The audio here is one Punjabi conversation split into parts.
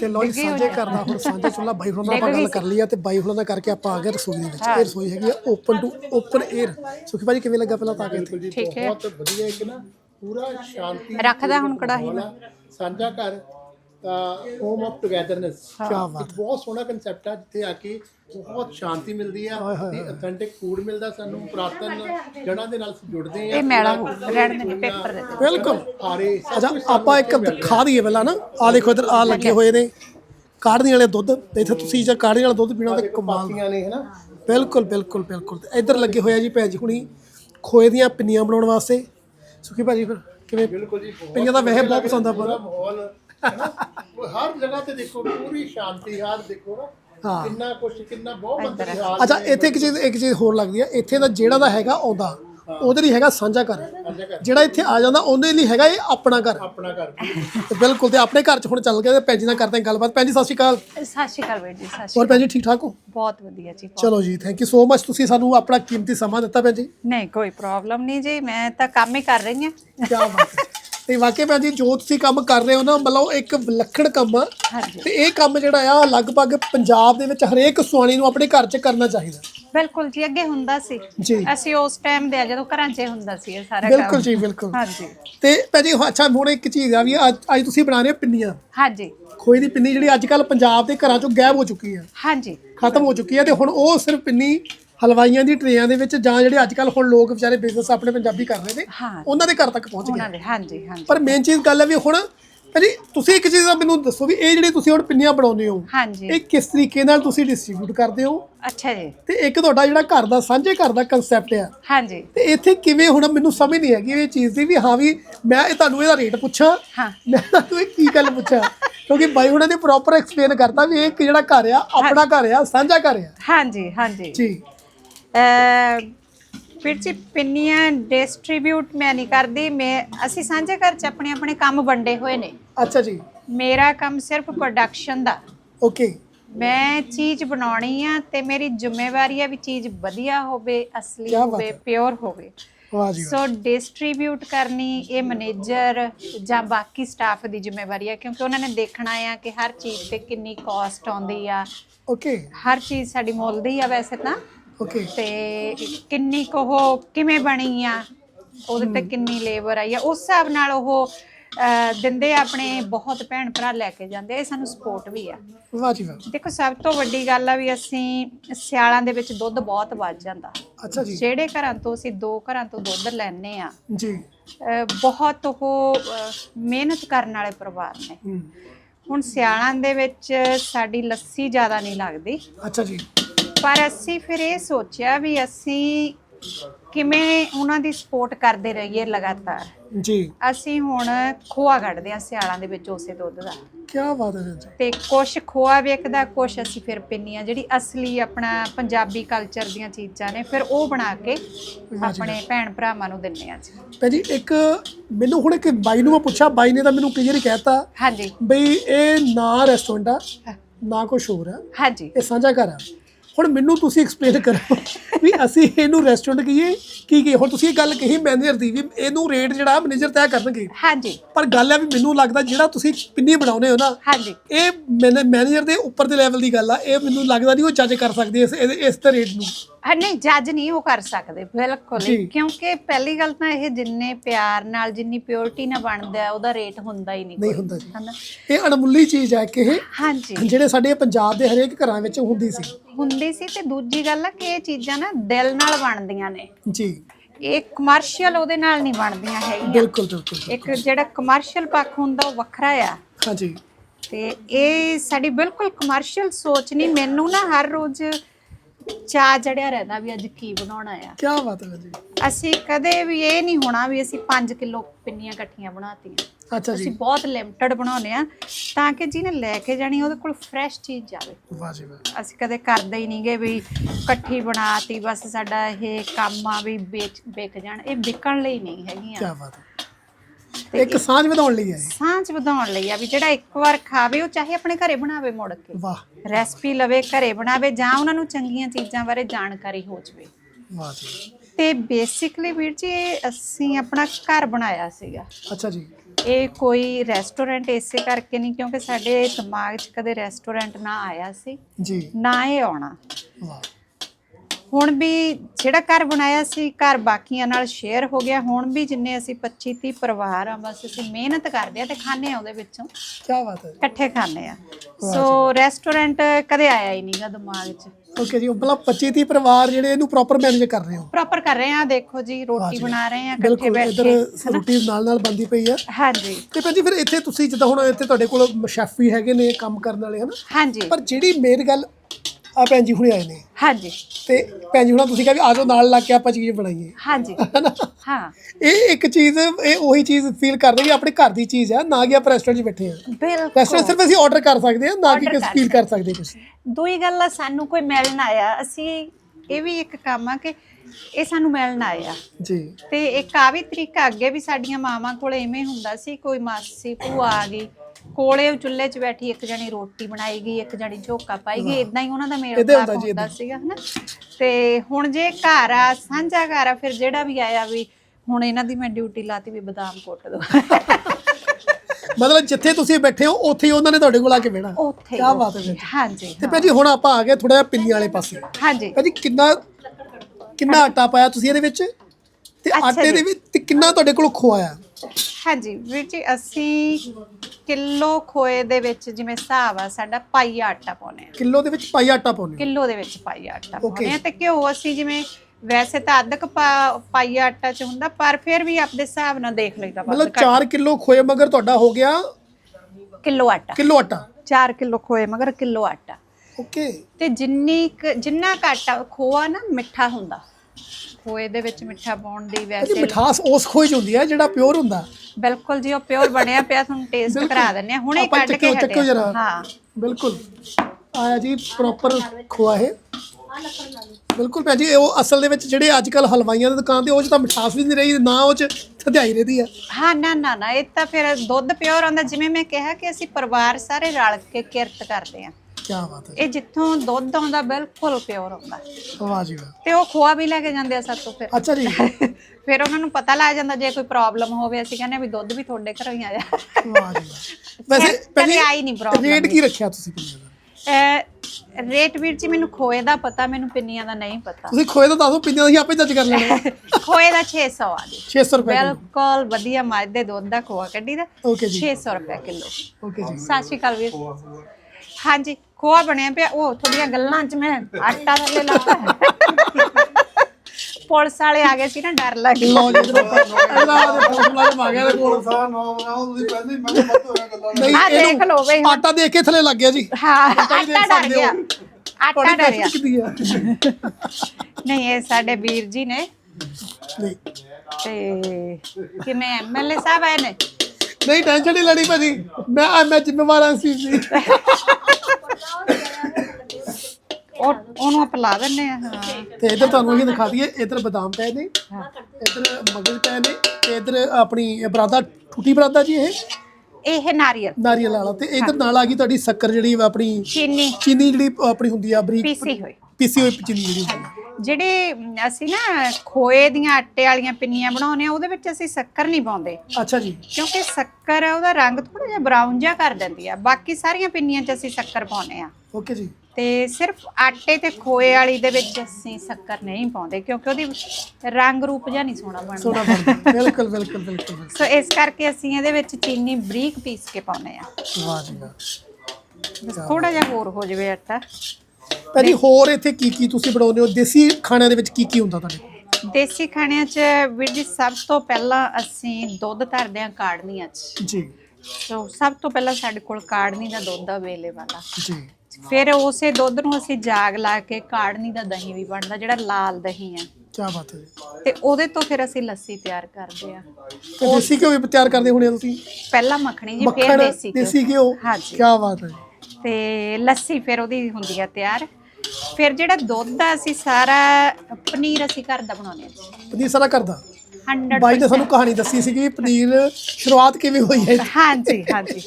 ਤੇ ਲੋ ਜੀ ਸਾਂਝੇ ਕਰਦਾ ਹੁਣ ਸਾਂਝੇ ਚੁੱਲਾ ਬਾਈ ਹੁਣਾਂ ਨਾਲ ਆਪਾਂ ਗੱਲ ਕਰ ਲਈ ਆ ਤੇ ਬਾਈ ਹੁਣਾਂ ਨਾਲ ਕਰਕੇ ਆਪਾਂ ਆ ਗਏ ਰਸੋਈ ਦੇ ਵਿੱਚ ਇਹ ਰਸੋਈ ਹੈਗੀ ਆ ਓਪਨ ਟੂ ਓਪਨ 에ਅਰ ਸੁਖੀ ਭਾਜੀ ਕਿਵੇਂ ਲੱਗਾ ਪਹਿਲਾਂ ਤਾਂ ਆ ਕੇ ਇੱਥੇ ਠੀਕ ਹੈ। ਬਹੁਤ ਵਧੀਆ ਇੱਕ ਨਾ ਪੂਰਾ ਸ਼ਾਂਤੀ ਰੱਖਦਾ ਹੁਣ ਕੜਾਹੀ ਸਾਂਝਾ ਘਰ ਹੋਮ ਆਫ ਟੁਗੇਦਰਨੈਸ ਕੀ ਬਾਤ। ਬਹੁਤ ਸੋਹਣਾ ਕਨਸੈਪਟ ਆ ਜਿੱਥੇ ਆ ਕੇ ਬਹੁਤ ਸ਼ਾਂਤੀ ਮਿਲਦੀ ਆ ਤੇ ਅਥੈਂਟਿਕ ਫੂਡ ਮਿਲਦਾ ਸਾਨੂੰ ਪੁਰਾਤਨ ਜੜ੍ਹਾਂ ਦੇ ਨਾਲ ਜੁੜਦੇ ਆ। ਇਹ ਮੈਲਾ ਹੋ ਰਹਿਣ ਦੇ ਪੇਪਰ ਦੇ। ਬਿਲਕੁਲ। ਆਰੇ ਅੱਛਾ ਆਪਾਂ ਇੱਕ ਦਿਖਾ ਦਈਏ ਪਹਿਲਾਂ ਨਾ। ਆ ਦੇਖੋ ਇਧਰ ਆ ਲੱਗੇ ਹੋਏ ਨੇ। ਕਾੜਨੀ ਵਾਲੇ ਦੁੱਧ ਤੇ ਇੱਥੇ ਤੁਸੀਂ ਜੇ ਕਾੜਨੀ ਵਾਲਾ ਦੁੱਧ ਪੀਣਾ ਤੇ ਕਮਾਲ। ਨੇ ਹਨਾ? ਬਿਲਕੁਲ ਬਿਲਕੁਲ ਬਿਲਕੁਲ। ਇੱਧਰ ਲੱਗੇ ਹੋਏ ਆ ਜੀ ਭੈਣ ਜੀ ਹੁਣੀ ਖੋਏ ਦੀਆਂ ਪਿੰਨੀਆਂ ਬਣਾਉਣ ਵਾਸਤੇ। ਸੁਖੀ ਭਾਜੀ ਫਿਰ ਕਿਵੇਂ? ਬਿਲਕੁਲ ਜੀ ਪਿੰਨੀਆਂ ਤਾਂ ਵੈਸੇ ਬਹੁਤ ਪਸੰਦ ਆ ਪਰ ਮਾਹੌਲ। ਹਨਾ? ਉਹ ਹਰ ਜਗ੍ਹਾ ਤੇ ਦੇਖੋ ਪੂਰੀ ਸ਼ਾਂਤੀ ਹਰ ਦੇਖੋ ਨਾ ਹਾਂ। ਕਿੰਨਾ ਕੁਛ ਕਿੰਨਾ ਬਹੁਤ ਮੰਤਰੀ ਹਾਲ ਅੱਛਾ ਇੱਥੇ ਇੱਕ ਚੀਜ਼ ਇੱਕ ਚੀਜ਼ ਹੋਰ ਲੱਗਦੀ ਆ ਇੱਥੇ ਦਾ ਜਿਹੜਾ ਦਾ ਹੈਗਾ ਆਉਂਦਾ ਉਹਦੇ ਲਈ ਹੈਗਾ ਸਾਂਝਾ ਘਰ। ਸਾਂਝਾ ਘਰ। ਜਿਹੜਾ ਇੱਥੇ ਆ ਜਾਂਦਾ ਉਹਦੇ ਲਈ ਹੈਗਾ ਇਹ ਆਪਣਾ ਘਰ। ਆਪਣਾ ਘਰ। ਤੇ ਬਿਲਕੁਲ ਤੇ ਆਪਣੇ ਘਰ ਚ ਹੁਣ ਚੱਲ ਗਿਆ ਤੇ ਭੈਣ ਜੀ ਨਾਲ ਕਰਦੇ ਹਾਂ ਗੱਲਬਾਤ। ਭੈਣ ਜੀ ਸਤਿ ਸ਼੍ਰੀ ਅਕਾਲ। ਸਤਿ ਸ਼੍ਰੀ ਅਕਾਲ ਵੀਰ ਜੀ ਸਤਿ ਸ਼੍ਰੀ ਹੋਰ ਭੈਣ ਜੀ ਠੀਕ ਠਾਕ ਹੋ? ਅਕਾਲ ਬਹੁਤ ਵਧੀਆ ਜੀ ਬਹੁਤ- ਚਲੋ ਜੀ ਥੈਂਕ ਯੂ ਸੋ ਮਚ ਤੁਸੀਂ ਸਾਨੂੰ ਆਪਣਾ ਕੀਮਤੀ ਸਮਾਂ ਦਿੱਤਾ ਭੈਣ ਜੀ। ਨਹੀਂ ਕੋਈ ਪ੍ਰੋਬਲਮ ਨਹੀਂ ਜੀ ਮੈਂ ਤਾਂ ਕੰਮ ਹੀ ਕਰ ਰਹੀ ਹਾਂ। ਕੀ ਬਾਤ ਹੈ। ਤੇ ਵਾਕਈ ਭੈਣ ਜੀ ਜੋ ਤੁਸੀਂ ਕੰਮ ਕਰ ਰਹੇ ਹੋ ਨਾ ਮਤਲਬ ਇੱਕ ਵਿਲੱਖਣ ਕੰਮ ਆ। ਹਾਂਜੀ। ਤੇ ਇਹ ਕੰਮ ਜਿਹੜਾ ਆ ਲਗਭਗ ਪੰਜਾਬ ਦੇ ਵਿੱਚ ਹਰੇਕ ਸੁਆਣੀ ਨੂੰ ਆਪਣੇ ਘਰ 'ਚ ਕਰਨਾ ਚਾਹੀਦਾ। ਬਿਲਕੁਲ ਜੀ ਅੱਗੇ ਹੁੰਦਾ ਸੀ। ਜੀ। ਅਸੀਂ ਉਸ ਟਾਈਮ ਦੇ ਆ ਜਦੋਂ ਘਰਾਂ 'ਚ ਹੁੰਦਾ ਸੀ ਇਹ ਸਾਰਾ ਬਿਲਕੁਲ ਜੀ ਬਿਲਕੁਲ। ਹਾਂਜੀ। ਤੇ ਭੈਣ ਜੀ ਅੱਛਾ ਹੁਣ ਇੱਕ ਚੀਜ਼ ਆ ਵੀ ਅੱਜ ਅੱਜ ਤੁਸੀਂ ਬਣਾ ਰਹੇ ਹੋ ਪਿੰਨੀਆਂ। ਹਾਂਜੀ। ਖੋਏ ਦੀ ਪਿੰਨੀ ਜਿਹੜੀ ਅੱਜ ਕੱਲ ਪੰਜਾਬ ਦੇ ਘਰਾਂ 'ਚੋਂ ਗਾਇਬ ਹੋ ਚੁੱਕੀ ਆ। ਹਾਂਜੀ। ਖਤਮ ਹੋ ਚੁੱਕੀ ਆ ਤੇ ਹੁਣ ਉਹ ਸਿਰਫ ਪਿੰਨੀ ਹਲਵਾਈਆਂ ਦੀ ਟਰੇਆਂ ਦੇ ਵਿੱਚ ਜਾਂ ਜਿਹੜੇ ਅੱਜ ਕੱਲ ਹੁਣ ਲੋਕ ਵਿਚਾਰੇ ਬਿਜ਼ਨਸ ਆਪਣੇ ਪੰਜਾਬੀ ਕਰ ਰਹੇ ਨੇ ਹਾਂ। ਉਹਨਾਂ ਦੇ ਘਰ ਤੱਕ ਪਹੁੰਚ ਉਹਨਾਂ ਗਏ ਦੇ ਹਾਂਜੀ ਹਾਂਜੀ। ਪਰ ਮੇਨ ਚੀਜ਼ ਗੱਲ ਹੈ ਵੀ ਹੁਣ ਭਾਜੀ ਤੁਸੀਂ ਇੱਕ ਚੀਜ਼ ਦਾ ਮੈਨੂੰ ਦੱਸੋ ਵੀ ਇਹ ਜਿਹੜੀ ਤੁਸੀਂ ਹੁਣ ਪਿੰਨੀਆਂ ਬਣਾਉਂਦੇ ਹੋ ਹਾਂਜੀ। ਇਹ ਕਿਸ ਤਰੀਕੇ ਨਾਲ ਤੁਸੀਂ ਡਿਸਟ੍ਰੀਬਿਊਟ ਕਰਦੇ ਹੋ? ਅੱਛਾ ਜੀ। ਤੇ ਇੱਕ ਤੁਹਾਡਾ ਜਿਹੜਾ ਘਰ ਦਾ ਸਾਂਝੇ ਘਰ ਦਾ ਕਨਸੈਪਟ ਆ। ਹਾਂਜੀ। ਤੇ ਇੱਥੇ ਕਿਵੇਂ ਹੁਣ ਮੈਨੂੰ ਸਮਝ ਨਹੀਂ ਹੈਗੀ ਇਹ ਚੀਜ਼ ਦੀ ਵੀ ਹਾਂ ਵੀ ਮੈਂ ਇਹ ਤੁਹਾਨੂੰ ਇਹਦਾ ਰੇਟ ਪੁੱਛਾਂ ਹਾਂ। ਮੈਂ ਤੁਹਾਨੂੰ ਇਹ ਕੀ ਗੱਲ ਪੁੱਛਾਂ? ਕਿਉਂਕਿ ਬਾਈ ਹੁਣਾਂ ਨੇ ਪ੍ਰੋਪਰ ਐਕਸਪਲੇਨ ਕਰਤਾ ਵੀ ਇਹ ਜਿਹੜਾ ਘਰ ਆ ਆਪਣਾ ਘਰ ਆ ਸਾਂਝਾ ਘਰ ਆ। ਹਾਂਜੀ ਹਾਂਜੀ। ਜੀ। ਫਿਰ ਜੀ ਪਿੰਨੀਆਂ ਡਿਸਟ੍ਰੀਬਿਊਟ ਮੈਂ ਨਹੀਂ ਕਰਦੀ। ਮੈਂ ਅਸੀਂ ਸਾਂਝੇ ਘਰ 'ਚ ਆਪਣੇ ਆਪਣੇ ਕੰਮ ਵੰਡੇ ਹੋਏ ਨੇ। ਅੱਛਾ ਜੀ। ਮੇਰਾ ਕੰਮ ਸਿਰਫ ਪ੍ਰੋਡਕਸ਼ਨ ਦਾ। ਓਕੇ। ਮੈਂ ਚੀਜ਼ ਬਣਾਉਣੀ ਆ ਤੇ ਮੇਰੀ ਜ਼ਿੰਮੇਵਾਰੀ ਆ ਵੀ ਚੀਜ਼ ਵਧੀਆ ਹੋਵੇ ਅਸਲੀ ਕਿਆ ਬਾਤ ਹੋਵੇ ਹੈ। ਪਿਓਰ ਹੋਵੇ। ਵਾਹ ਜੀ। ਸੋ ਡਿਸਟ੍ਰੀਬਿਊਟ ਕਰਨੀ ਇਹ ਮੈਨੇਜਰ ਜਾਂ ਬਾਕੀ ਸਟਾਫ ਦੀ ਜ਼ਿੰਮੇਵਾਰੀ ਆ ਕਿਉਂਕਿ ਉਹਨਾਂ ਨੇ ਦੇਖਣਾ ਆ ਕਿ ਹਰ ਚੀਜ਼ ਤੇ ਕਿੰਨੀ ਕਾਸਟ ਆਉਂਦੀ ਆ। ਓਕੇ। ਹਰ ਚੀਜ਼ ਸਾਡੀ ਮੁੱਲ ਦੀ ਆ ਵੈਸੇ ਤਾਂ। ਓਕੇ ਤੇ ਕਿੰਨੀ ਕੁ ਉਹ ਕਿਵੇਂ ਬਣੀ ਆ? ਉਹਦੇ ਤੇ ਕਿੰਨੀ ਲੇਬਰ ਆਈ ਆ? ਉਸ ਹਿਸਾਬ ਨਾਲ ਉਹ ਅਹ, ਦਿੰਦੇ ਆ ਆਪਣੇ ਬਹੁਤ ਭੈਣ ਭਰਾ ਲੈ ਕੇ ਜਾਂਦੇ ਆ ਇਹ ਸਾਨੂੰ ਸਪੋਰਟ ਵੀ ਆ। ਵਾਹ ਜੀ ਵਾਹ। ਦੇਖੋ ਸਭ ਤੋਂ ਵੱਡੀ ਗੱਲ ਆ ਵੀ ਅਸੀਂ ਸਿਆਲਾਂ ਦੇ ਵਿੱਚ ਦੁੱਧ ਬਹੁਤ ਵੱਧ ਜਾਂਦਾ। ਅੱਛਾ ਜੀ। ਜਿਹੜੇ ਘਰਾਂ ਤੋਂ ਅਸੀਂ ਦੋ ਘਰਾਂ ਤੋਂ ਦੁੱਧ ਲੈਣੇ ਆ ਜੀ। ਅਹ, ਬਹੁਤ ਉਹ ਅਹ, ਮਿਹਨਤ ਕਰਨ ਵਾਲੇ ਪਰਿਵਾਰ ਨੇ। ਹੂੰ। ਹੁਣ ਸਿਆਲਾਂ ਦੇ ਵਿੱਚ ਸਾਡੀ ਲੱਸੀ ਜ਼ਿਆਦਾ ਨਹੀਂ ਲੱਗਦੀ। ਅੱਛਾ ਜੀ। ਪਰ ਅਸੀਂ ਫਿਰ ਇਹ ਸੋਚਿਆ ਵੀ ਅਸੀਂ ਕਿਵੇਂ ਉਹਨਾਂ ਦੀ ਸਪੋਰਟ ਕਰਦੇ ਰਹੀਏ ਲਗਾਤਾਰ। ਜੀ। ਅਸੀਂ ਹੁਣ ਖੋਆ ਕੱਢਦੇ ਆ ਸਿਆਲਾਂ ਦੇ ਵਿੱਚ ਉਸੇ ਦੁੱਧ ਦਾ। ਕੀ ਬਾਤ ਹੈ ਜੀ। ਤੇ ਕੁਛ ਖੋਆ ਵੇਖਦਾ ਕੁਛ ਅਸੀਂ ਫਿਰ ਪਿੰਨੀਆਂ ਜਿਹੜੀ ਅਸਲੀ ਆਪਣਾ ਪੰਜਾਬੀ ਕਲਚਰ ਦੀਆਂ ਚੀਜ਼ਾਂ ਨੇ ਫਿਰ ਉਹ ਬਣਾ ਕੇ ਆਪਣੇ ਭੈਣ ਭਰਾਵਾਂ ਨੂੰ ਦਿੰਨੇ ਆ ਜੀ। ਭੈਣ ਜੀ ਇੱਕ ਮੈਨੂੰ ਹੁਣ ਇੱਕ ਬਾਈ ਨੂੰ ਮੈਂ ਪੁੱਛਿਆ ਬਾਈ ਨੇ ਤਾਂ ਮੈਨੂੰ ਕਲੀਅਰ ਕਹਿਤਾ ਹਾਂਜੀ। ਬਈ ਇਹ ਨਾ ਰੈਸਟੋਰੈਂਟ ਆ ਨਾ ਕੁਛ ਹੋਰ ਆ ਹਾਂਜੀ। ਇਹ ਸਾਂਝਾ ਘਰ ਆ। ਹੁਣ ਮੈਨੂੰ ਤੁਸੀਂ ਐਕਸਪਲੇਨ ਕਰੋ ਵੀ ਅਸੀਂ ਇਹਨੂੰ ਰੈਸਟੋਰੈਂਟ ਕਹੀਏ ਕੀ ਕੀ ਹੁਣ ਤੁਸੀਂ ਇਹ ਗੱਲ ਕਹੀ ਮੈਨੇਜਰ ਦੀ ਵੀ ਇਹਨੂੰ ਰੇਟ ਜਿਹੜਾ ਮੈਨੇਜਰ ਤੈਅ ਕਰਨਗੇ। ਹਾਂਜੀ। ਪਰ ਗੱਲ ਹੈ ਵੀ ਮੈਨੂੰ ਲੱਗਦਾ ਜਿਹੜਾ ਤੁਸੀਂ ਪਿੰਨੀ ਬਣਾਉਨੇ ਹੋ ਨਾ ਹਾਂਜੀ। ਇਹ ਮੈਨੇਜਰ ਦੇ ਉੱਪਰ ਦੇ ਲੈਵਲ ਦੀ ਗੱਲ ਆ ਇਹ ਮੈਨੂੰ ਲੱਗਦਾ ਨਹੀਂ ਉਹ ਜੱਜ ਕਰ ਸਕਦੇ ਇਸ ਇਸ ਤੇ ਰੇਟ ਨੂੰ। ਹਾਂ ਨਹੀਂ ਜੱਜ ਨਹੀਂ ਉਹ ਕਰ ਸਕਦੇ ਬਿਲਕੁਲ ਹੀ। ਜੀ। ਕਿਉਂਕਿ ਪਹਿਲੀ ਗੱਲ ਤਾਂ ਇਹ ਜਿੰਨੇ ਪਿਆਰ ਨਾਲ ਜਿੰਨੀ ਪਿਓਰਿਟੀ ਨਾਲ ਬਣਦਾ ਹੈ, ਉਹਦਾ ਰੇਟ ਹੁੰਦਾ ਹੀ ਨਹੀਂ ਨਹੀਂ ਕੋਈ ਹੁੰਦਾ ਜੀ। ਹਨਾ? ਇਹ ਅਣਮੁੱਲੀ ਚੀਜ਼ ਹੈ ਕਿ ਇਹ ਹਾਂਜੀ। ਜਿਹੜੇ ਸਾਡੇ ਪੰਜਾਬ ਦੇ ਹਰੇਕ ਘਰਾਂ ਵਿੱਚ ਹੁੰਦੀ ਸੀ। ਹੁੰਦੀ ਸੀ ਤੇ ਦੂਜੀ ਗੱਲ ਆ ਕਿ ਇਹ ਚੀਜ਼ਾਂ ਨਾ ਦਿਲ ਨਾਲ ਬਣਦੀਆਂ ਨੇ। ਜੀ। ਇਹ ਕਮਰਸ਼ੀਅਲ ਉਹਦੇ ਨਾਲ ਨਹੀਂ ਬਣਦੀਆਂ ਹੈਗੀਆਂ। ਬਿਲਕੁਲ ਬਿਲਕੁਲ ਇੱਕ ਜਿਹੜਾ ਕਮਰਸ਼ੀਅਲ ਪੱਖ ਹੁੰਦਾ ਉਹ ਵੱਖਰਾ ਆ। ਹਾਂਜੀ। ਤੇ ਇਹ ਸਾਡੀ ਬਿਲਕੁਲ ਕਮਰਸ਼ੀਅਲ ਸੋਚ ਨਹੀਂ। ਮੈਨੂੰ ਨਾ ਹਰ ਰੋਜ਼ ਚਾਹ ਜੜਿਆ ਰਹਿੰਦਾ ਵੀ ਅੱਜ ਕੀ ਬਣਾਉਣਾ ਆ। ਕੀ ਬਾਤ ਹੈ ਜੀ? ਅਸੀਂ ਕਦੇ ਵੀ ਇਹ ਨਹੀਂ ਹੋਣਾ ਵੀ ਅਸੀਂ 5 ਕਿਲੋ ਪਿੰਨੀਆਂ ਇਕੱਠੀਆਂ ਬਣਾਤੀਆਂ। ਅੱਛਾ ਅਸੀਂ ਜੀ ਬਹੁਤ ਲਿਮਟਡ ਬਣਾਉਨੇ ਆ ਤਾਂ ਕਿ ਜਿਹਨੇ ਲੈ ਕੇ ਜਾਣੀ ਉਹਦੇ ਕੋਲ ਫਰੈਸ਼ ਚੀਜ਼ ਜਾਵੇ। ਵਾਹ ਜੀ ਵਾਹ। ਅਸੀਂ ਕਦੇ ਕਰਦੇ ਹੀ ਨਹੀਂਗੇ ਵੀ ਇਕੱਠੀ ਬਣਾਤੀ ਬਸ ਸਾਡਾ ਇਹ ਕੰਮ ਆ ਵੀ ਵੇਚ ਵਿਕ ਜਾਣ। ਇਹ ਵਿਕਣ ਲਈ ਨਹੀਂ ਕੀ ਹੈਗੀਆਂ ਬਾਤ ਹੈ। ਇੱਕ ਸਾਂਝ ਵਧਾਉਣ ਲਈ ਹੈ। ਸਾਂਝ ਵਧਾਉਣ ਲਈ ਆ ਵੀ ਜਿਹੜਾ ਇੱਕ ਵਾਰ ਖਾਵੇ ਉਹ ਚਾਹੇ ਆਪਣੇ ਘਰੇ ਬਣਾਵੇ ਮੁੜ ਕੇ। ਵਾਹ। ਰੈਸਪੀ ਲਵੇ ਘਰੇ ਬਣਾਵੇ ਜਾਂ ਉਹਨਾਂ ਨੂੰ ਚੰਗੀਆਂ ਚੀਜ਼ਾਂ ਬਾਰੇ ਜਾਣਕਾਰੀ ਹੋ ਜਾਵੇ। ਵਾਹ ਜੀ। ਤੇ ਬੇਸਿਕਲੀ ਵੀਰ ਜੀ ਅਸੀਂ ਆਪਣਾ ਘਰ ਬਣਾਇਆ ਸੀਗਾ। ਅੱਛਾ ਜੀ। ਇਹ ਕੋਈ ਰੈਸਟੋਰੈਂਟ ਇਸੇ ਕਰਕੇ ਨਹੀਂ ਕਿਉਂਕਿ ਸਾਡੇ ਦਿਮਾਗ 'ਚ ਕਦੇ ਰੈਸਟੋਰੈਂਟ ਨਾ ਆਇਆ ਸੀ। ਜੀ। ਨਾ ਇਹ ਆਉਣਾ। ਵਾਹ। ਹੁਣ ਵੀ ਜਿਹੜਾ ਘਰ ਬਣਾਇਆ ਸੀ ਘਰ ਬਾਕੀਆਂ ਨਾਲ ਸ਼ੇਅਰ ਹੋ ਗਿਆ। ਹੁਣ ਵੀ ਜਿੰਨੇ ਅਸੀਂ 25 30 ਪਰਿਵਾਰ ਆ ਬਸ ਅਸੀਂ ਮਿਹਨਤ ਕਰਦੇ ਆ ਤੇ ਖਾਣੇ ਆ ਉਹਦੇ ਵਿੱਚੋਂ। ਕੀ ਬਾਤ ਹੈ ਇਕੱਠੇ ਖਾਣੇ ਆ। ਸੋ ਰੈਸਟੋਰੈਂਟ ਕਦੇ ਆਇਆ ਹੀ ਨਹੀਂਗਾ ਦਿਮਾਗ 'ਚ। ਓਕੇ ਜੀ ਮਤਲਬ 25 30 ਪਰਿਵਾਰ ਜਿਹੜੇ ਇਹਨੂੰ ਪ੍ਰੋਪਰ ਮੈਨੇਜ ਕਰ ਰਹੇ ਹੋ? ਪ੍ਰੋਪਰ ਕਰ ਰਹੇ ਆ ਦੇਖੋ ਜੀ ਰੋਟੀ ਬਣਾ ਰਹੇ ਆ ਇਕੱਠੇ ਬੈਠ ਇਧਰ ਕੇ ਰੋਟੀ ਨਾਲ ਨਾਲ ਬੰਦੀ ਪਈ ਆ। ਹਾਂਜੀ। ਤੇ ਭੈਣ ਜੀ ਫਿਰ ਇੱਥੇ ਤੁਸੀਂ ਜਿੱਦਾਂ ਹੁਣ ਇੱਥੇ ਤੁਹਾਡੇ ਕੋਲ ਸ਼ੈਫ ਵੀ ਹੈਗੇ ਨੇ ਕੰਮ ਕਰਨ ਵਾਲੇ ਹਨ? ਹਾਂਜੀ। ਪਰ ਜਿਹੜੀ ਮੇਨ ਗੱਲ ਆ ਭੈਣ ਜੀ ਹੁਣੇ ਆਏ ਨੇ। ਹਾਂਜੀ। ਤੇ ਭੈਣ ਜੀ ਹੁਣਾਂ ਤੁਸੀਂ ਕਿਹਾ ਵੀ ਆਜੋ ਨਾਲ ਲੱਗ ਕੇ ਆਪਾਂ ਚੀਜ਼ ਬਣਾਈਏ। ਹਾਂਜੀ? ਹਾਂ। ਇਹ ਇੱਕ ਚੀਜ਼ ਇਹ ਉਹੀ ਚੀਜ਼ ਫੀਲ ਕਰਦੇ ਵੀ ਆਪਣੇ ਘਰ ਦੀ ਚੀਜ਼ ਆ ਨਾ ਕਿ ਆਪਾਂ ਰੈਸਟੋਰੈਂਟ 'ਚ ਬੈਠੇ ਆ। ਬਿਲਕੁਲ। ਰੈਸਟੋਰੈਂਟ ਸਿਰਫ ਅਸੀਂ ਆਰਡਰ ਕਰ ਸਕਦੇ ਆ ਨਾ ਕਿ ਕਰ ਫੀਲ ਕਰ ਸਕਦੇ। ਕੁਝ ਦੂਈ ਗੱਲ ਆ ਸਾਨੂੰ ਕੋਈ ਮਿਲਣ ਆਇਆ। ਅਸੀਂ ਇਹ ਵੀ ਇੱਕ ਕੰਮ ਆ ਕਿ ਇਹ ਸਾਨੂੰ ਮਿਲਣ ਆਇਆ। ਜੀ। ਤੇ ਇੱਕ ਆ ਵੀ ਤਰੀਕਾ ਅੱਗੇ ਵੀ ਸਾਡੀਆਂ ਮਾਵਾਂ ਕੋਲ ਐਵੇਂ ਹੁੰਦਾ ਸੀ ਕੋਈ ਮਾਸੀ ਭੂਆ ਆ ਗਈ ਕੋਲੇ ਚੁੱਲ੍ਹੇ 'ਚ ਬੈਠੀ ਇੱਕ ਜਣੀ ਰੋਟੀ ਬਣਾਈ ਗਈ ਇੱਕ ਜਣੀ ਝੋਕਾ ਪਾਈ ਗਈ ਇਦਾਂ ਹੀ ਉਹਨਾਂ ਦਾ ਮੇਲ ਏਦਾਂ ਹੁੰਦਾ ਜੀ, ਹੁੰਦਾ ਏਦਾਂ। ਸੀਗਾ ਹਨਾ? ਤੇ ਹੁਣ ਜੇ ਘਰ ਆ ਸਾਂਝਾ ਘਰ ਆ ਫਿਰ ਜਿਹੜਾ ਵੀ ਆਇਆ ਵੀ ਹੁਣ ਇਹਨਾਂ ਦੀ ਮੈਂ ਡਿਊਟੀ ਲਾਤੀ ਵੀ ਬਦਾਮ ਕੁੱਟ ਦੋ। ਮਤਲਬ ਜਿੱਥੇ ਤੁਸੀਂ ਬੈਠੇ ਹੋ ਉੱਥੇ ਹੀ ਉਹਨਾਂ ਨੇ ਤੁਹਾਡੇ ਕੋਲ ਆ ਕੇ ਬਹਿਣਾ ਉੱਥੇ ਕੀ ਬਾਤ ਹੈ ਜੀ। ਹਾਂਜੀ ਤੇ ਭੈਣ ਜੀ ਹੁਣ ਆਪਾਂ ਆ ਗਏ ਥੋੜਾ ਜਿਹਾ ਪਿੰਨੀ ਵਾਲੇ ਪਾਸੇ। ਹਾਂਜੀ। ਭੈਣ ਜੀ ਕਿੰਨਾ ਕਿੰਨਾ ਆਟਾ ਪਾਇਆ ਤੁਸੀਂ ਇਹਦੇ ਵਿੱਚ? ਤੇ ਅੱਛਾ ਆਟੇ ਦੇ ਜੀ। ਵਿੱਚ ਤੇ ਕਿੰਨਾ ਤੁਹਾਡੇ ਕੋਲ ਖੋਆ ਆ? ਹਾਂਜੀ ਵੀਰ ਜੀ ਅਸੀਂ ਕਿਲੋ ਖੋਏ ਦੇ ਵਿੱਚ ਜਿਵੇਂ ਹਿਸਾਬ ਆ ਸਾਡਾ ਪਾਈ ਆਟਾ ਪਾਉਨੇ ਆ। ਕਿਲੋ ਦੇ ਵਿੱਚ ਪਾਈ ਆਟਾ ਪਾਉਂਦੇ ਹੋ? ਕਿਲੋ ਦੇ ਵਿੱਚ ਪਾਈ ਆਟਾ Okay. ਪਾਉਨੇ ਆ ਤੇ ਘਿਓ ਅਸੀਂ ਜਿਵੇਂ ਵੈਸੇ ਤਾਂ ਅੱਧ ਕੁ ਪਾਈ ਆਟਾ ਚ ਹੁੰਦਾ ਪਰ ਫਿਰ ਵੀ ਆਪਦੇ ਹਿਸਾਬ ਨਾਲ ਦੇਖ ਲਈਦਾ ਮਤਲਬ 4 ਕਿਲੋ ਖੋਏ ਮਗਰ ਤੁਹਾਡਾ ਹੋ ਗਿਆ ਕਿਲੋ ਆਟਾ। ਕਿਲੋ ਆਟਾ। 4 ਕਿਲੋ ਖੋਏ ਮਗਰ ਕਿਲੋ ਆਟਾ। ਓਕੇ ਤੇ ਜਿੰਨੀ ਕੁ- ਜਿੰਨਾ ਆਟਾ ਖੋਆ ਨਾ ਮਿੱਠਾ ਹੁੰਦਾ। ਖੋਏ ਦੇ ਵਿੱਚ ਮਿੱਠਾ ਪਾਉਣ ਦੀ ਇਹ ਵੈਸੇ ਮਿਠਾਸ ਉਸ ਖੋਏ 'ਚ ਹੁੰਦੀ ਹੈ ਜਿਹੜਾ ਪਿਓਰ ਹੁੰਦਾ। ਬਿਲਕੁਲ ਜੀ ਉਹ ਪਿਓਰ ਬਣਿਆ ਪਿਆ ਤੁਹਾਨੂੰ ਟੇਸਟ ਕਰਾ ਦਿੰਨੇ ਆ ਹੁਣੇ ਆਪਾਂ ਕੱਢ ਕੇ ਚੱਕਿਓ- ਚੱਕਿਓ ਹਟਿਆ। ਜਰਾ। ਹਾਂ। ਬਿਲਕੁਲ। ਆਇਆ ਜੀ ਪ੍ਰੋਪਰ ਖੋਆ ਹੈ ਬਿਲਕੁਲ ਭੈਣ ਜੀ ਇਹ ਉਹ ਅਸਲ ਦੇ ਵਿੱਚ ਜਿਹੜੇ ਅੱਜ ਕੱਲ ਹਲਵਾਈਆਂ ਦੀ ਦੁਕਾਨ ਤੇ ਉਹ 'ਚ ਤਾਂ ਮਿਠਾਸ ਵੀ ਨਹੀਂ ਰਹੀ ਨਾ ਉਹ 'ਚ ਥਧਾਈ ਰਹਦੀ ਆ। ਹਾਂ ਨਾ ਨਾ ਨਾ ਇਹ ਤਾਂ ਫਿਰ ਦੁੱਧ ਪਿਓਰ ਆਉਂਦਾ। ਜਿਵੇਂ ਮੈਂ ਕਿਹਾ ਕਿ ਅਸੀਂ ਪਰਿਵਾਰ ਸਾਰੇ ਰਲ ਕੇ ਕਿਰਤ ਕਰਦੇ ਆ ਕੀ ਬਾਤ ਹੈ ਇਹ ਜਿੱਥੋਂ ਦੁੱਧ ਆਉਂਦਾ ਬਿਲਕੁਲ ਪਿਓਰ ਆਉਂਦਾ। ਵਾਹ ਜੀ ਵਾਹ। ਤੇ ਉਹ ਖੋਆ ਵੀ ਲੈ ਕੇ ਜਾਂਦੇ ਆ ਸਾਤੋਂ ਫਿਰ। ਅੱਛਾ ਜੀ। ਫਿਰ ਉਹਨਾਂ ਨੂੰ ਪਤਾ ਲੱਗ ਜਾਂਦਾ ਜੇ ਕੋਈ ਪ੍ਰੋਬਲਮ ਹੋਵੇ ਅਸੀਂ ਕਹਿੰਦੇ ਵੀ ਦੁੱਧ ਵੀ ਤੁਹਾਡੇ ਘਰੋਂ ਹੀ ਆ ਜਾ ਵਾਹ ਜੀ ਵਾਹ। ਵੈਸੇ ਜੀ, ਆਈ ਨਹੀਂ problem ਰੇਟ ਕੀ ਰੱਖਿਆ ਤੁਸੀਂ ਪਿੰਨੀਆਂ ਦਾ? ਰੇਟ ਵੀਰ ਜੀ ਮੈਨੂੰ ਖੋਏ ਦਾ ਪਤਾ ਮੈਨੂੰ ਪਿੰਨੀਆਂ ਦਾ ਨਹੀਂ ਪਤਾ। ਤੁਸੀਂ ਖੋਏ ਦਾ ਦੱਸੋ ਪਿੰਨੀਆਂ ਦਾ ਹੀ ਆਪੇ ਜੱਜ ਕਰ ਲੈਣਾ। ਖੋਏ ਦਾ 600 ਆ ਜੀ। 600 ਰੁਪਏ ਕਿਲੋ। ਬਿਲਕੁਲ ਵਧੀਆ ਮੱਝ ਦੇ ਦੁੱਧ ਦਾ ਖੋਆ ਕੱਢੀ ਦਾ। ਓਕੇ ਜੀ। 600 ਰੁਪਏ ਕਿਲੋ। ਓਕੇ ਜੀ। ਸਤਿ ਸ਼੍ਰੀ ਅਕਾਲ ਵੀਰ। ਹਾਂਜੀ ਖੋਆ ਬਣਿਆ ਪਿਆ ਉਹ ਤੁਹਾਡੀਆਂ ਗੱਲਾਂ 'ਚ ਮੈਂ ਆਟਾ ਥੱਲੇ ਲਾਤਾ। ਪੁਲਿਸ ਵਾਲੇ ਆ ਗਏ ਸੀ ਨਾ ਡਰ ਲੱਗ ਗਿਆ। ਲਓ ਜੀ ਇਹਦਾ ਮੁਲਾਜ਼ਮ ਆ ਗਿਆ ਇਹਦੇ ਕੋਲ ਸਾਰਾ ਨਾਮ ਬਣਾਓ ਤੁਸੀਂ ਪਹਿਲੇ ਹੀ ਮੈਂ ਕਿਹਾ ਮਤ ਹੋਇਆ ਗੱਲਾਂ ਨਹੀਂ ਆ ਦੇਖ ਲਓ ਬਈ। ਆਟਾ ਦੇਖ ਕੇ ਥੱਲੇ ਲੱਗ ਗਿਆ ਜੀ। ਹਾਂ ਆਟਾ ਡਰ ਗਿਆ। ਆਟਾ ਤੁਹਾਡੀ ਡਰਿਆ ਟੈਸਟ ਕਿੱਦੀ ਆ। ਨਹੀਂ ਇਹ ਸਾਡੇ ਵੀਰ ਜੀ ਨੇ। ਨਹੀਂ। ਤੇ ਕਿਵੇਂ ਐਮਐਲਏ ਸਾਹਿਬ ਆਏ ਨੇ? ਨਹੀਂ ਟੈਨਸ਼ਨ ਨਹੀਂ ਲੈਣੀ ਭਾਜੀ। ਮੈਂ ਮੈਂ ਜ਼ਿੰਮੇਵਾਰ ਹਾਂ ਸੀ ਜੀ ਉਹ ਉਹਨੂੰ ਆਪਾਂ ਲਾ ਦਿੰਨੇ ਆ ਹਾਂ। ਤੇ ਇਧਰ ਤੁਹਾਨੂੰ ਇਹ ਦਿਖਾ ਦਈਏ ਇਧਰ ਬਦਾਮ ਪਏ ਨੇ ਇਧਰ ਮਗਜ਼ ਪਏ ਨੇ ਤੇ ਇਧਰ ਆਪਣੀ ਬਰਾਦਾ ਠੂਟੀ ਬਰਾਦਾ ਜੀ ਇਹ? ਇਹ ਨਾਰੀਅਲ। ਨਾਰੀਅਲ ਵਾਲਾ। ਤੇ ਇਧਰ ਨਾਲ ਆ ਗਈ ਤੁਹਾਡੀ ਸ਼ੱਕਰ ਜਿਹੜੀ ਆਪਣੀ ਚੀਨੀ। ਚੀਨੀ ਜਿਹੜੀ ਆਪਣੀ ਹੁੰਦੀ ਆ ਬਰੀਕ ਪੀਸੀ ਹੋਈ। ਪੀਸੀ ਹੋਈ ਚੀਨੀ ਜਿਹੜੀ ਹੁੰਦੀ ਆ। ਜਿਹੜੇ ਅਸੀਂ ਨਾ ਖੋਏ ਦੀਆਂ ਆਟੇ ਵਾਲੀਆਂ ਪਿੰਨੀਆਂ ਬਣਾਉਂਦੇ ਆ ਉਹਦੇ ਵਿੱਚ ਅਸੀਂ ਸ਼ੱਕਰ ਨਹੀਂ ਪਾਉਂਦੇ। ਅੱਛਾ ਜੀ। ਕਿਉਂਕਿ ਸ਼ੱਕਰ ਆ, ਉਹਦਾ ਰੰਗ ਥੋੜਾ ਜਿਹਾ ਬਰਾਊਨ ਜਿਹਾ ਕਰ ਦਿੰਦੀ ਆ। ਬਾਕੀ ਸਾਰੀਆਂ ਪਿੰਨੀਆਂ 'ਚ ਅਸੀਂ ਸ਼ੱਕਰ ਪਾਉਂਦੇ ਆ ਓਕੇ ਜੀ। ਤੇ ਸਿਰਫ ਆਟੇ ਤੇ ਖੋਏ ਵਾਲੀ ਦੇ ਵਿੱਚ ਅਸੀਂ ਸ਼ੱਕਰ ਨਹੀਂ ਪਾਉਂਦੇ ਕਿਉਂਕਿ ਉਹਦੀ ਰੰਗ ਰੂਪ ਜਿਹਾ ਨਹੀਂ ਸੋਹਣਾ ਬਣਦਾ। ਸੋਨਾ ਬਣਦਾ। ਬਿਲਕੁਲ ਬਿਲਕੁਲ ਬਿਲਕੁਲ ਬਿਲਕੁਲ। ਸੋ ਇਸ ਕਰਕੇ ਅਸੀਂ ਇਹਦੇ ਵਿੱਚ ਚੀਨੀ ਬਰੀਕ ਪੀਸ ਕੇ ਪਾਉਂਦੇ ਆ ਵਾਹ ਜੀ ਵਾਹ। ਬਸ ਥੋੜਾ ਜਿਹਾ ਹੋਰ ਹੋ ਜਾਵੇ ਆਟਾ। ਭਾਜੀ ਹੋਰ ਇੱਥੇ ਕੀ ਕੀ ਤੁਸੀਂ ਬਣਾਉਂਦੇ ਹੋ? ਦੇਸੀ ਖਾਣਿਆਂ ਦੇ ਵਿੱਚ ਕੀ ਕੀ ਹੁੰਦਾ ਤੁਹਾਡੇ? ਕੋਲ ਦੇਸੀ ਖਾਣਿਆਂ 'ਚ ਵੀਰ ਜੀ ਸਭ ਤੋਂ ਪਹਿਲਾਂ ਅਸੀਂ ਦੁੱਧ ਧਰਦੇ ਹਾਂ ਕਾੜਨੀਆਂ 'ਚ। ਜੀ। ਸੋ ਸਭ ਤੋਂ ਪਹਿਲਾਂ ਸਾਡੇ ਕੋਲ ਕਾੜਨੀ ਦਾ ਦੁੱਧ ਅਵੇਲੇਬਲ ਆ। ਜੀ। ਫਿਰ ਉਸੇ ਦੁੱਧ ਨੂੰ ਅਸੀਂ ਜਾਗ ਲਾ ਕੇ ਕਾੜਨੀ ਦਾ ਦਹੀਂ ਵੀ ਬਣਦਾ ਜਿਹੜਾ ਲਾਲ ਦਹੀਂ ਆ। ਕੀ ਬਾਤ ਹੈ ਤੇ ਉਹਦੇ ਤੋਂ ਫਿਰ ਅਸੀਂ ਲੱਸੀ ਤਿਆਰ ਕਰਦੇ ਆ। ਤੇ ਦੇਸੀ ਘਿਓ ਵੀ ਤਿਆਰ ਕਰਦੇ ਹੋਣੇ ਆ ਤੁਸੀਂ? ਪਹਿਲਾਂ ਮੱਖਣੀ ਜੀ ਫਿਰ ਮੱਖਣ ਦੇਸੀ ਘਿਓ। ਦੇਸੀ ਘਿਓ? ਹਾਂਜੀ। ਕੀ ਬਾਤ ਹੈ ਤੇ ਲੱਸੀ ਫਿਰ ਉਹਦੀ ਹੁੰਦੀ ਆ ਤਿਆਰ। ਫਿਰ ਜਿਹੜਾ ਦੁੱਧ ਆ ਅਸੀਂ ਸਾਰਾ ਪਨੀਰ ਅਸੀਂ ਘਰ ਦਾ ਬਣਾਉਂਦੇ ਆ। ਪਨੀਰ ਸਾਰਾ ਕਰਦਾ 100 ਬਾਈ ਨੇ ਸਾਨੂੰ ਕਹਾਣੀ ਦੱਸੀ ਸੀਗੀ ਪਨੀਰ ਸ਼ੁਰੂਆਤ ਕਿਵੇਂ ਹੋਈ ਹੈ? ਹਾਂਜੀ ਹਾਂਜੀ।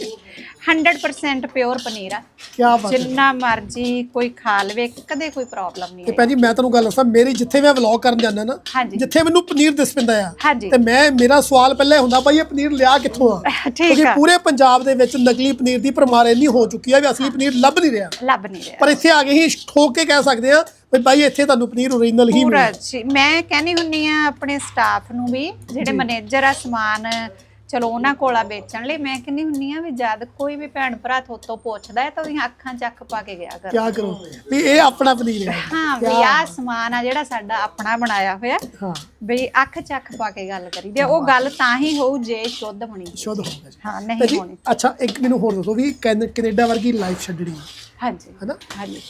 100% ਪਿਓਰ ਪਨੀਰ ਆ। ਕੀ ਬਾਤ ਹੈ। ਜਿੰਨਾ ਮਰਜ਼ੀ ਕੋਈ ਖਾ ਲਵੇ ਕਦੇ ਕੋਈ ਪ੍ਰੋਬਲਮ ਨਹੀਂ ਤੇ ਹੈ ਭੈਣ ਜੀ ਮੈਂ ਤੁਹਾਨੂੰ ਗੱਲ ਦੱਸਾਂ ਮੇਰੀ ਜਿੱਥੇ ਮੈਂ ਵਲੌਗ ਕਰਨ ਜਾਂਦਾ ਨਾ ਹਾਂਜੀ। ਜਿੱਥੇ ਮੈਨੂੰ ਪਨੀਰ ਦਿਸ ਪੈਂਦਾ ਆ ਹਾਂਜੀ। ਤੇ ਮੈਂ ਮੇਰਾ ਸਵਾਲ ਪਹਿਲਾਂ ਇਹ ਹੁੰਦਾ ਭਾਈ ਇਹ ਪਨੀਰ ਲਿਆ ਕਿੱਥੋਂ ਆ? ਠੀਕ ਆ। ਪੂਰੇ ਪੰਜਾਬ ਦੇ ਵਿੱਚ ਨਕਲੀ ਪਨੀਰ ਦੀ ਪਰਮਾਰ ਇੰਨੀ ਹੋ ਚੁੱਕੀ ਆ ਵੀ ਅਸਲੀ ਪਨੀਰ ਲੱਭ ਨਹੀਂ ਰਿਹਾ। ਲੱਭ ਨਹੀਂ ਰਿਹਾ। ਪਰ ਇੱਥੇ ਆ ਕੇ ਹੀ ਠੋਕ ਕੇ ਕਹਿ ਸਕਦੇ ਆ ਵੀ ਭਾਈ ਇੱਥੇ ਤੁਹਾਨੂੰ ਪਨੀਰ ਓਰੀਜਨਲ ਹੀ ਪੂਰਾ ਮਿਲੇਗਾ ਜੀ ਮੈਂ ਕਹਿੰਦੀ ਹੁੰਨੀ ਆ ਆਪਣੇ ਸਟਾਫ ਨੂੰ ਵੀ ਜਿਹੜੇ ਮੈਨੇਜਰ ਆ ਸਮਾਨ ਚਲੋ ਉਹਨਾਂ ਕੋਲਾ ਵੇਚਣ ਲਈ ਮੈਂ ਕਹਿੰਦੀ ਹੁੰਨੀ ਆ ਵੀ ਜਦ ਕੋਈ ਵੀ ਭੈਣ ਭਰਾ ਥੋਤੋਂ ਪੁੱਛਦਾ ਹੈ ਤਾਂ ਉਹਦੀਆਂ ਅੱਖਾਂ ਚੱਕ ਪਾ ਕੇ ਗਿਆ ਕਰ? ਕਿਆ ਕਰੋ? ਵੀ ਇਹ ਆਪਣਾ ਪਨੀਰ ਹੈ। ਹਾਂ ਵੀ ਆਹ ਸਮਾਨ ਆ ਜਿਹੜਾ ਸਾਡਾ ਆਪਣਾ ਬਣਾਇਆ ਹੋਇਆ। ਹਾਂ। ਵੀ ਅੱਖ ਚੱਕ ਪਾ ਕੇ ਗੱਲ ਕਰੀਦੀ ਆ। ਉਹ ਗੱਲ ਤਾਂ ਹੀ ਹੋਊ ਜੇ ਸ਼ੁੱਧ ਹੋਣੀ ਸ਼ੁੱਧ ਜੀ ਹਾਂ ਤੇ ਨਹੀਂ ਹੋਣੀ ਅੱਛਾ ਇੱਕ ਮੈਨੂੰ ਹੋਰ ਦੱਸੋ ਵੀ ਕੈਨ- ਕੈਨੇਡਾ ਵਰਗੀ ਲਾਈਫ ਛੱਡਣੀ। ਹਾਂਜੀ। ਹੈਨਾ? ਹਾਂਜੀ।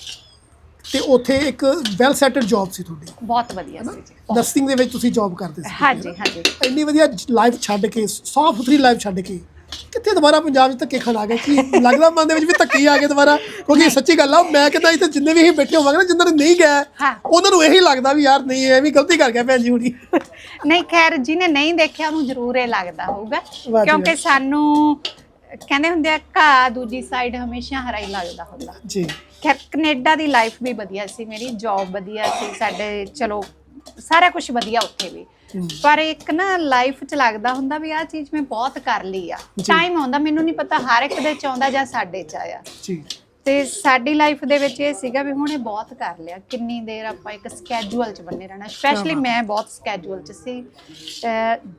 ਤੇ ਉੱਥੇ ਇੱਕ ਵੈਲ ਸੈਟਲਡ ਜੌਬ ਸੀ ਤੁਹਾਡੀ। ਬਹੁਤ ਵਧੀਆ ਸੀ ਜੀ ਬਹੁਤ- ਨਰਸਿੰਗ ਦੇ ਵਿੱਚ ਤੁਸੀਂ ਜੌਬ ਕਰਦੇ ਸੀ। ਹਾਂਜੀ ਹਾਂਜੀ। ਇੰਨੀ ਵਧੀਆ ਲਾਈਫ ਛੱਡ ਕੇ ਸਾਫ਼ ਸੁਥਰੀ ਲਾਈਫ ਛੱਡ ਕੇ ਕਿੱਥੇ ਦੁਬਾਰਾ ਪੰਜਾਬ 'ਚ ਧੱਕੇ ਖਾਣ ਆ ਗਏ? ਕੀ ਲੱਗਦਾ ਮਨ ਦੇ ਵਿੱਚ ਵੀ ਧੱਕੇ ਹੀ ਆ ਗਏ ਦੁਬਾਰਾ? ਕਿਉਂਕਿ ਸੱਚੀ ਗੱਲ ਆ ਮੈਂ ਕਹਿੰਦਾ ਇੱਥੇ ਜਿੰਨੇ ਵੀ ਅਸੀਂ ਬੈਠੇ ਹੋਵਾਂਗੇ ਨਾ ਜਿੰਨਾਂ ਨੇ ਨਹੀਂ ਗਿਆ ਹਾਂ। ਉਹਨਾਂ ਨੂੰ ਇਹੀ ਲੱਗਦਾ ਵੀ ਯਾਰ ਨਹੀਂ ਇਹ ਵੀ ਗਲਤੀ ਕਰ ਗਿਆ ਭੈਣ ਜੀ ਹੁਣੀ। ਨਹੀਂ ਖੈਰ ਜਿਹਨੇ ਨਹੀਂ ਦੇਖਿਆ ਉਹਨੂੰ ਜ਼ਰੂਰ ਇਹ ਲੱਗਦਾ ਹੋਊਗਾ। ਵਾਹ ਜੀ ਕਿਉਂਕਿ ਸਾਨੂੰ ਕਹਿੰਦੇ ਹੁੰਦੇ ਆ ਘਾ ਦੂਜੀ ਸਾਈਡ ਹਮੇਸ਼ਾ ਹਰਾ ਹੀ ਲੱਗਦਾ ਹੁੰਦਾ। ਜੀ। ਖੈਰ ਕੈਨੇਡਾ ਦੀ ਲਾਈਫ ਵੀ ਵਧੀਆ ਸੀ ਮੇਰੀ ਜੌਬ ਵਧੀਆ ਸੀ ਸਾਡੇ ਚਲੋ ਸਾਰਾ ਕੁਝ ਵਧੀਆ ਉੱਥੇ ਵੀ। ਪਰ ਇੱਕ ਨਾ ਲਾਈਫ 'ਚ ਲੱਗਦਾ ਹੁੰਦਾ ਵੀ ਆਹ ਚੀਜ਼ ਮੈਂ ਬਹੁਤ ਕਰ ਲਈ ਆ। ਟਾਈਮ ਆਉਂਦਾ ਮੈਨੂੰ ਨਹੀਂ ਪਤਾ ਹਰ ਇੱਕ ਦੇ ਚ ਆਉਂਦਾ ਜਾਂ ਸਾਡੇ ਚ ਆਇਆ। ਜੀ। ਤੇ ਸਾਡੀ ਲਾਈਫ ਦੇ ਵਿੱਚ ਇਹ ਸੀਗਾ ਵੀ ਹੁਣ ਇਹ ਬਹੁਤ ਕਰ ਲਿਆ। ਕਿੰਨੀ ਦੇਰ ਆਪਾਂ ਇੱਕ ਸਕੇਜੂਅਲ 'ਚ ਬੰਨੇ ਰਹਿਣਾ। ਸਪੈਸ਼ਲੀ ਮੈਂ ਬਹੁਤ ਸਕੇਜੂਅਲ 'ਚ ਸੀ।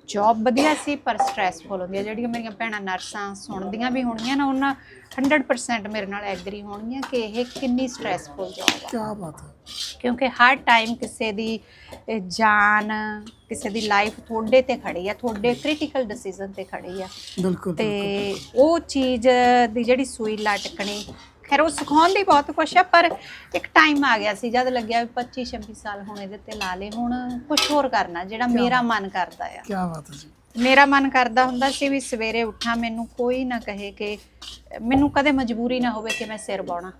ਜੌਬ ਵਧੀਆ ਸੀ ਪਰ ਸਟ੍ਰੈਸਫੁਲ ਹੁੰਦੀ ਆ। ਜਿਹੜੀਆਂ ਮੇਰੀਆਂ ਭੈਣਾਂ ਨਰਸਾਂ ਸੁਣਦੀਆਂ ਵੀ ਹੋਣਗੀਆਂ ਨਾ ਉਹਨਾਂ 100% ਮੇਰੇ ਨਾਲ ਐਗਰੀ ਹੋਣਗੀਆਂ ਕਿ ਇਹ ਕਿੰਨੀ ਸਟ੍ਰੈਸਫੁਲ ਜੌਬ ਆ। ਕੀ ਬਾਤ ਹੈ ਕਿਉਂਕਿ ਹਰ ਟਾਈਮ ਕਿਸੇ ਦੀ ਜਾਨ ਕਿਸੇ ਦੀ ਲਾਈਫ ਤੁਹਾਡੇ ਤੇ ਖੜੀ ਆ ਤੁਹਾਡੇ ਕ੍ਰਿਟੀਕਲ ਡਿਸੀਜਨ ਤੇ ਖੜੀ ਆ। ਬਿਲਕੁਲ। ਤੇ ਉਹ ਚੀਜ਼ ਦੀ ਜਿਹੜੀ ਸੂਈ ਲਟਕਣੀ ਖੈਰ ਉਹ ਸਿਖਾਉਣ ਦੀ ਬਹੁਤ ਕੁਛ ਆ ਪਰ ਇੱਕ ਟਾਈਮ ਆ ਗਿਆ ਸੀ ਜਦ ਲੱਗਿਆ ਵੀ 25 26 ਸਾਲ ਹੁਣ ਇਹਦੇ ਤੇ ਲਾ ਲੇ ਹੁਣ ਕੁਝ ਹੋਰ ਕਰਨਾ ਜਿਹੜਾ ਮੇਰਾ ਮਨ ਕਰਦਾ ਆ। ਕੀ ਬਾਤ ਹੈ ਜੀ। ਮੇਰਾ ਮਨ ਕਰਦਾ ਹੁੰਦਾ ਸੀ ਵੀ ਸਵੇਰੇ ਉੱਠਾਂ ਮੈਨੂੰ ਕੋਈ ਨਾ ਕਹੇ ਕਿ ਮੈਨੂੰ ਕਦੇ ਮਜਬੂਰੀ ਨਾ ਹੋਵੇ ਕਿ ਮੈਂ ਸਿਰ ਬਾਉਣਾ